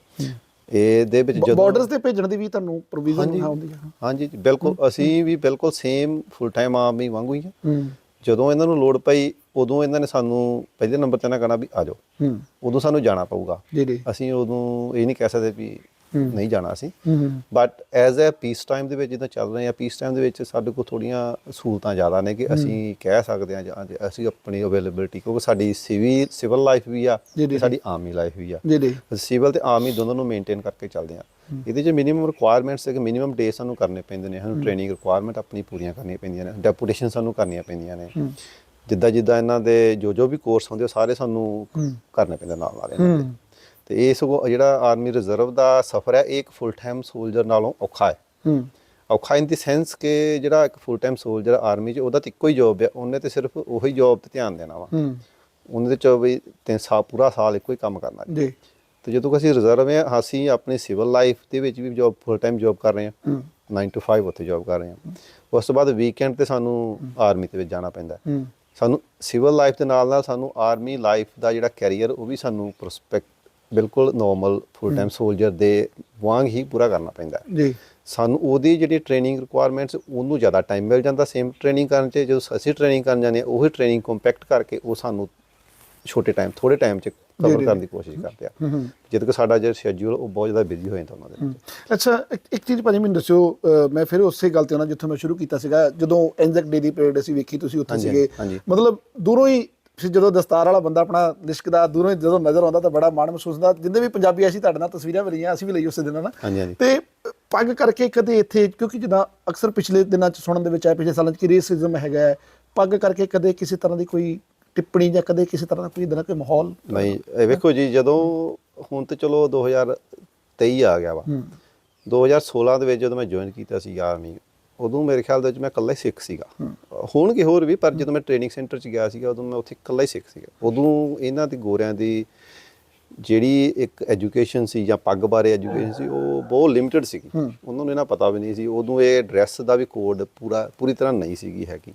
ਇਹਦੇ ਵਿੱਚ ਜਦੋਂ ਬਾਰਡਰਸ ਤੇ ਭੇਜਣ ਦੀ ਵੀ ਤੁਹਾਨੂੰ ਪ੍ਰੋਵੀਜ਼ਨ ਹੁੰਦੀ ਹੈ ਹਾਂਜੀ ਬਿਲਕੁਲ ਅਸੀਂ ਵੀ ਬਿਲਕੁਲ ਸੇਮ ਫੁੱਲ ਟਾਈਮ ਆਰਮੀ ਵਾਂਗੂ ਹੀ ਆ। ਜਦੋਂ ਇਹਨਾਂ ਨੂੰ ਲੋੜ ਪਈ ਉਦੋਂ ਇਹਨਾਂ ਨੇ ਸਾਨੂੰ ਪਹਿਲੇ ਨੰਬਰ ਤੇ ਨਾ ਕਹਿਣਾ ਵੀ ਆ ਜਾਓ। ਹੂੰ। ਉਦੋਂ ਸਾਨੂੰ ਜਾਣਾ ਪਊਗਾ। ਜੀ ਜੀ। ਅਸੀਂ ਉਦੋਂ ਇਹ ਨਹੀਂ ਕਹਿ ਸਕਦੇ ਵੀ ਨਹੀਂ ਜਾਣਾ ਅਸੀਂ ਹੂੰ but as a peace time ਦੇ ਵਿੱਚ ਜਿੱਦਾਂ ਚੱਲ ਰਹੇ ਆ ਪੀਸ ਟਾਈਮ ਦੇ ਵਿੱਚ ਸਾਡੇ ਕੋਲ ਥੋੜੀਆਂ ਸਹੂਲਤਾਂ ਜ਼ਿਆਦਾ ਨੇ ਕਿ ਅਸੀਂ ਕਹਿ ਸਕਦੇ ਹਾਂ ਜਾਂ ਅਸੀਂ ਆਪਣੀ ਅਵੇਲੇਬਿਲਟੀ ਕਿਉਂਕਿ ਸਾਡੀ ਸਿਵਲ ਸਿਵਲ ਲਾਈਫ ਵੀ ਆ ਸਾਡੀ ਆਰਮੀ ਲਾਈਫ ਵੀ ਆ। ਜੀ ਸਿਵਲ ਤੇ ਆਰਮੀ ਦੋਨਾਂ ਨੂੰ ਮੇਨਟੇਨ ਕਰਕੇ ਚੱਲਦੇ ਆ ਇਹਦੇ 'ਚ ਮਿਨੀਮਮ ਰਿਕੁਆਇਰਮੈਂਟਸ ਹੈ ਕਿ ਮਿਨੀਮਮ ਡੇ ਸਾਨੂੰ ਕਰਨੇ ਪੈਂਦੇ ਨੇ। ਸਾਨੂੰ ਟ੍ਰੇਨਿੰਗ ਰਿਕੁਆਇਰਮੈਂਟ ਆਪਣੀ ਪੂਰੀਆਂ ਕਰਨੀਆਂ ਪੈਂਦੀਆਂ ਨੇ। ਡੈਪੂਟੇਸ਼ਨ ਸਾਨੂੰ ਕਰਨੀਆਂ ਪੈਂਦੀਆਂ ਨੇ। ਜਿੱਦਾਂ ਜਿੱਦਾਂ ਇਹਨਾਂ ਦੇ ਜੋ ਜੋ ਵੀ ਕੋਰਸ ਹੁੰਦੇ ਸਾਰੇ ਸਾਨੂੰ ਕਰਨੇ ਪੈਂਦੇ ਨਾਲ ਨਾਲ ਇਹਨਾਂ ਦੇ। ਤੇ ਇਹ ਸਗੋਂ ਜਿਹੜਾ ਆਰਮੀ ਰਿਜ਼ਰਵ ਦਾ ਸਫ਼ਰ ਹੈ ਇਹ ਇੱਕ ਫੁੱਲ ਟਾਈਮ ਸੋਲਜਰ ਨਾਲੋਂ ਔਖਾ ਹੈ। ਹੂੰ। ਔਖਾ ਇਨ ਦੀ ਸੈਂਸ ਕਿ ਜਿਹੜਾ ਇੱਕ ਫੁੱਲ ਟਾਈਮ ਸੋਲਜਰ ਆਰਮੀ 'ਚ ਉਹਦਾ ਤਾਂ ਇੱਕੋ ਹੀ ਜੌਬ ਹੈ ਉਹਨੇ ਤੇ ਸਿਰਫ ਉਹੀ ਜੌਬ ਤੇ ਧਿਆਨ ਦੇਣਾ ਵਾ। ਹੂੰ। ਉਹਨੇ ਤੇ 24 ਤਿੰਨ ਸਾਲ ਪੂਰਾ ਸਾਲ ਇੱਕੋ ਹੀ ਕੰਮ ਕਰਨਾ ਜੀ। ਤੇ ਜਦੋਂ ਅਸੀਂ ਰਿਜ਼ਰਵ ਹੈ ਅਸੀਂ ਆਪਣੀ ਸਿਵਲ ਲਾਈਫ ਦੇ ਵਿੱਚ ਵੀ ਜੌਬ ਫੁੱਲ ਟਾਈਮ ਜੌਬ ਕਰ ਰਹੇ ਹਾਂ। ਹੂੰ। 9 to 5 ਉੱਥੇ ਜੌਬ ਕਰ ਰਹੇ ਹਾਂ। ਉਸ ਤੋਂ ਬਾਅਦ ਵੀਕਐਂਡ ਤੇ ਸਾਨੂੰ ਆਰਮੀ ਦੇ ਵਿੱਚ ਜਾਣਾ ਪੈਂਦਾ ਸਾਨੂੰ ਸਿਵਲ ਲਾਈਫ ਦੇ ਨਾਲ ਨਾਲ ਸਾਨੂੰ ਆਰਮੀ ਲਾਈਫ ਦਾ ਜਿਹੜਾ ਕੈਰੀਅਰ ਉਹ ਵੀ ਸਾਨੂੰ ਪ੍ਰੋਸਪੈਕਟ ਬਿਲਕੁਲ ਨਾਰਮਲ ਫੁੱਲ ਟਾਈਮ ਸੋਲਜਰ ਦੇ ਵਾਂਗ ਹੀ ਪੂਰਾ ਕਰਨਾ ਪੈਂਦਾ ਜੀ। ਸਾਨੂੰ ਉਹਦੀ ਜਿਹੜੀ ਟ੍ਰੇਨਿੰਗ ਰਿਕੁਆਇਰਮੈਂਟਸ ਉਹਨੂੰ ਜ਼ਿਆਦਾ ਟਾਈਮ ਮਿਲ ਜਾਂਦਾ ਸੇਮ ਟ੍ਰੇਨਿੰਗ ਕਰਨ 'ਚ ਜਦੋਂ ਅਸੀਂ ਟ੍ਰੇਨਿੰਗ ਕਰਨ ਜਾਂਦੇ ਹਾਂ ਉਹੀ ਟ੍ਰੇਨਿੰਗ ਕੰਪੈਕਟ ਕਰਕੇ ਉਹ ਸਾਨੂੰ ਛੋਟੇ ਟਾਈਮ ਥੋੜੇ ਟਾਈਮ 'ਚ ਕਵਰ। ਕਰਨ ਦੀ ਕੋਸ਼ਿਸ਼ ਕਰਦੇ ਆ। ਜਦ ਕਿ ਸਾਡਾ ਜਿਹੜਾ ਸ਼ੈਡਿਊਲ ਉਹ ਬਹੁਤ ਜ਼ਿਆਦਾ ਬਿਜ਼ੀ ਹੋ ਜਾਂਦਾ ਉਹਨਾਂ ਦੇ। ਅੱਛਾ ਇੱਕ ਚੀਜ਼ ਭਾਜੀ ਮੈਨੂੰ ਦੱਸਿਓ ਮੈਂ ਫਿਰ ਉਸੇ ਗੱਲ ਤੇ ਆਉਣਾ ਜਿੱਥੋਂ ਮੈਂ ਸ਼ੁਰੂ ਕੀਤਾ ਸੀਗਾ ਜਦੋਂ ਐਂਜ਼ਕ ਡੇ ਦੀ ਪਰੇਡ ਅਸੀਂ ਵੇਖੀ ਤੁਸੀਂ ਉੱਥੇ ਸੀਗੇ। ਮਤਲਬ ਦੂਰੋਂ ਹੀ ਫਿਰ ਜਦੋਂ ਦਸਤਾਰ ਵਾਲਾ ਬੰਦਾ ਆਪਣਾ ਲਿਸ਼ਕਦਾ ਦੂਰੋਂ ਜਦੋਂ ਨਜ਼ਰ ਆਉਂਦਾ ਤਾਂ ਬੜਾ ਮਾਣ ਮਹਿਸੂਸ ਹੁੰਦਾ। ਜਿੰਦੇ ਵੀ ਪੰਜਾਬੀ ਅਸੀਂ ਤੁਹਾਡੇ ਨਾਲ ਤਸਵੀਰਾਂ ਮਿਲੀਆਂ ਅਸੀਂ ਵੀ ਲਈ ਉਸੇ ਦਿਨ ਨਾ? ਤੇ ਪੱਗ ਕਰਕੇ ਕਦੇ ਇੱਥੇ ਕਿਉਂਕਿ ਜਿੱਦਾਂ ਅਕਸਰ ਪਿਛਲੇ ਦਿਨਾਂ ਚ ਸੁਣਨ ਦੇ ਵਿੱਚ ਆਇਆ ਪਿਛਲੇ ਸਾਲਾਂ ਚ ਕਿ ਰੇਸਿਜ਼ਮ ਹੈਗਾ ਪੱਗ ਕਰਕੇ ਕਦੇ ਕਿਸੇ ਤਰ੍ਹਾਂ ਦੀ ਕੋਈ ਟਿੱਪਣੀ ਜਾਂ ਕਦੇ ਕਿਸੇ ਤਰ੍ਹਾਂ ਦਾ ਕੋਈ ਇਦਾਂ ਕੋਈ ਮਾਹੌਲ? ਨਹੀਂ ਇਹ ਵੇਖੋ ਜੀ ਜਦੋਂ ਹੁਣ ਤੇ ਚਲੋ 2023 ਆ ਗਿਆ ਵਾ। ਹੂੰ। 2016 ਦੇ ਵਿੱਚ ਜਦੋਂ ਮੈਂ ਜੁਆਇਨ ਕੀਤਾ ਸੀ ਆਰਮੀ ਉਦੋਂ ਮੇਰੇ ਖਿਆਲ ਦੇ ਵਿੱਚ ਮੈਂ ਇਕੱਲਾ ਹੀ ਸਿੱਖ ਸੀਗਾ। ਹੋਣਗੇ ਹੋਰ ਵੀ ਪਰ ਜਦੋਂ ਮੈਂ ਟ੍ਰੇਨਿੰਗ ਸੈਂਟਰ 'ਚ ਗਿਆ ਸੀਗਾ ਉਦੋਂ ਮੈਂ ਉੱਥੇ ਇਕੱਲਾ ਹੀ ਸਿੱਖ ਸੀਗਾ। ਉਦੋਂ ਇਹਨਾਂ ਦੀ ਗੋਰਿਆਂ ਦੀ ਜਿਹੜੀ ਇੱਕ ਐਜੂਕੇਸ਼ਨ ਸੀ ਜਾਂ ਪੱਗ ਬਾਰੇ ਐਜੂਕੇਸ਼ਨ ਸੀ ਉਹ ਬਹੁਤ ਲਿਮਟਿਡ ਸੀਗੀ। ਉਹਨਾਂ ਨੂੰ ਇਹਨਾਂ ਪਤਾ ਵੀ ਨਹੀਂ ਸੀ। ਉਦੋਂ ਇਹ ਡਰੈਸ ਦਾ ਵੀ ਕੋਡ ਪੂਰਾ ਪੂਰੀ ਤਰ੍ਹਾਂ ਨਹੀਂ ਸੀਗੀ ਹੈਗੀ।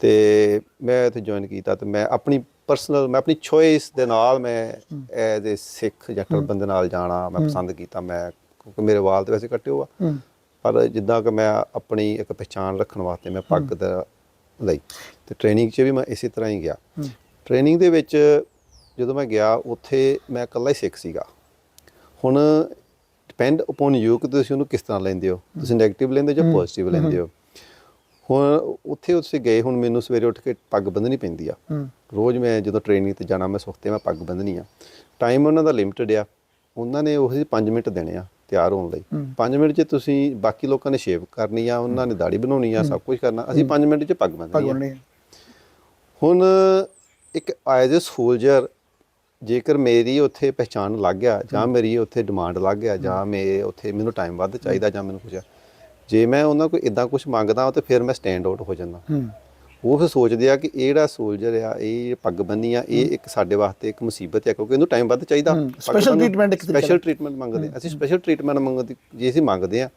ਤੇ ਮੈਂ ਇੱਥੇ ਜੁਆਇਨ ਕੀਤਾ ਤੇ ਮੈਂ ਆਪਣੀ ਪਰਸਨਲ ਮੈਂ ਆਪਣੀ ਚੋਇਸ ਦੇ ਨਾਲ ਮੈਂ ਐਜ਼ ਅ ਸਿੱਖ ਜਾਂ ਟਰਬਨ ਦੇ ਨਾਲ ਜਾਣਾ ਮੈਂ ਪਸੰਦ ਕੀਤਾ। ਮੈਂ ਕਿਉਂਕਿ ਮੇਰੇ ਵਾਲ ਤੇ ਵੈਸੇ ਕੱਟੇ ਹੋਆ ਪਰ ਜਿੱਦਾਂ ਕਿ ਮੈਂ ਆਪਣੀ ਇੱਕ ਪਛਾਣ ਰੱਖਣ ਵਾਸਤੇ ਮੈਂ ਪੱਗ ਦਾ ਲਈ ਤੇ ਟ੍ਰੇਨਿੰਗ 'ਚ ਵੀ ਮੈਂ ਇਸੇ ਤਰ੍ਹਾਂ ਹੀ ਗਿਆ। ਟ੍ਰੇਨਿੰਗ ਦੇ ਵਿੱਚ ਜਦੋਂ ਮੈਂ ਗਿਆ ਉੱਥੇ ਮੈਂ ਇਕੱਲਾ ਹੀ ਸਿੱਖ ਸੀਗਾ। ਹੁਣ ਡਿਪੈਂਡ ਅਪਨ ਯੂ ਕਿ ਤੁਸੀਂ ਉਹਨੂੰ ਕਿਸ ਤਰ੍ਹਾਂ ਲੈਂਦੇ ਹੋ। ਤੁਸੀਂ 네ਗੇਟਿਵ ਲੈਂਦੇ ਹੋ ਜਾਂ ਪੋਜ਼ਿਟਿਵ ਲੈਂਦੇ ਹੋ। ਹੁਣ ਉੱਥੇ ਉੱਥੇ ਗਏ ਹੁਣ ਮੈਨੂੰ ਸਵੇਰੇ ਉੱਠ ਕੇ ਪੱਗ ਬੰਨਣੀ ਪੈਂਦੀ ਆ। ਰੋਜ਼ ਮੈਂ ਜਦੋਂ ਟ੍ਰੇਨਿੰਗ ਤੇ ਜਾਣਾ ਮੈਂ ਸੁਖਤੇ ਮੈਂ ਪੱਗ ਬੰਨਣੀ ਆ। ਟਾਈਮ ਉਹਨਾਂ ਦਾ ਲਿਮਟਿਡ ਆ। ਉਹਨਾਂ ਨੇ ਉਹੀ 5 ਮਿੰਟ ਦੇਣੇ ਆ। ਤਿਆਰ ਹੋਣ ਲਈ। 5 ਮਿੰਟ 'ਚ ਤੁਸੀਂ ਬਾਕੀ ਲੋਕਾਂ ਨੇ ਸ਼ੇਵ ਕਰਨੀ ਆ ਉਹਨਾਂ ਨੇ ਦਾੜੀ ਬਣਾਉਣੀ ਆ ਸਭ ਕੁਝ ਕਰਨਾ। ਅਸੀਂ 5 ਮਿੰਟ 'ਚ ਪੱਗ ਬੰਨਣੀ ਆ। ਹੁਣ ਇੱਕ ਐਜ਼ ਅ ਸੋਲਜਰ ਜੇਕਰ ਮੇਰੀ ਉੱਥੇ ਪਹਿਚਾਣ ਲੱਗ ਗਿਆ ਜਾਂ ਮੇਰੀ ਉੱਥੇ ਡਿਮਾਂਡ ਲੱਗ ਗਿਆ ਜਾਂ ਮੇਰੇ ਉੱਥੇ ਮੈਨੂੰ ਟਾਈਮ ਵੱਧ ਚਾਹੀਦਾ ਜਾਂ ਮੈਨੂੰ ਕੁਝ ਜੇ ਮੈਂ ਉਹਨਾਂ ਕੋਈ ਇਦਾਂ ਕੁਝ ਮੰਗਦਾ ਤਾਂ ਫਿਰ ਮੈਂ ਸਟੈਂਡ ਆਊਟ ਹੋ ਜਾਂਦਾ। ਹੂੰ। ਉਹ ਫਿਰ ਸੋਚਦੇ ਆ ਕਿ ਇਹ ਜਿਹੜਾ ਸੋਲਜਰ ਆ ਇਹ ਪੱਗ ਬੰਨੀ ਆ ਇਹ ਇੱਕ ਸਾਡੇ ਵਾਸਤੇ ਇੱਕ ਮੁਸੀਬਤ ਹੈ ਕਿਉਂਕਿ ਇਹਨੂੰ ਟਾਈਮ ਵੱਧ ਚਾਹੀਦਾ। special treatment ਇੱਕ ਸਪੈਸ਼ਲ ਟ੍ਰੀਟਮੈਂਟ ਮੰਗਦੇ ਆ। ਅਸੀਂ ਸਪੈਸ਼ਲ ਟ੍ਰੀਟਮੈਂਟ ਮੰਗਦੇ ਜੇ ਅਸੀਂ ਮੰਗਦੇ ਆ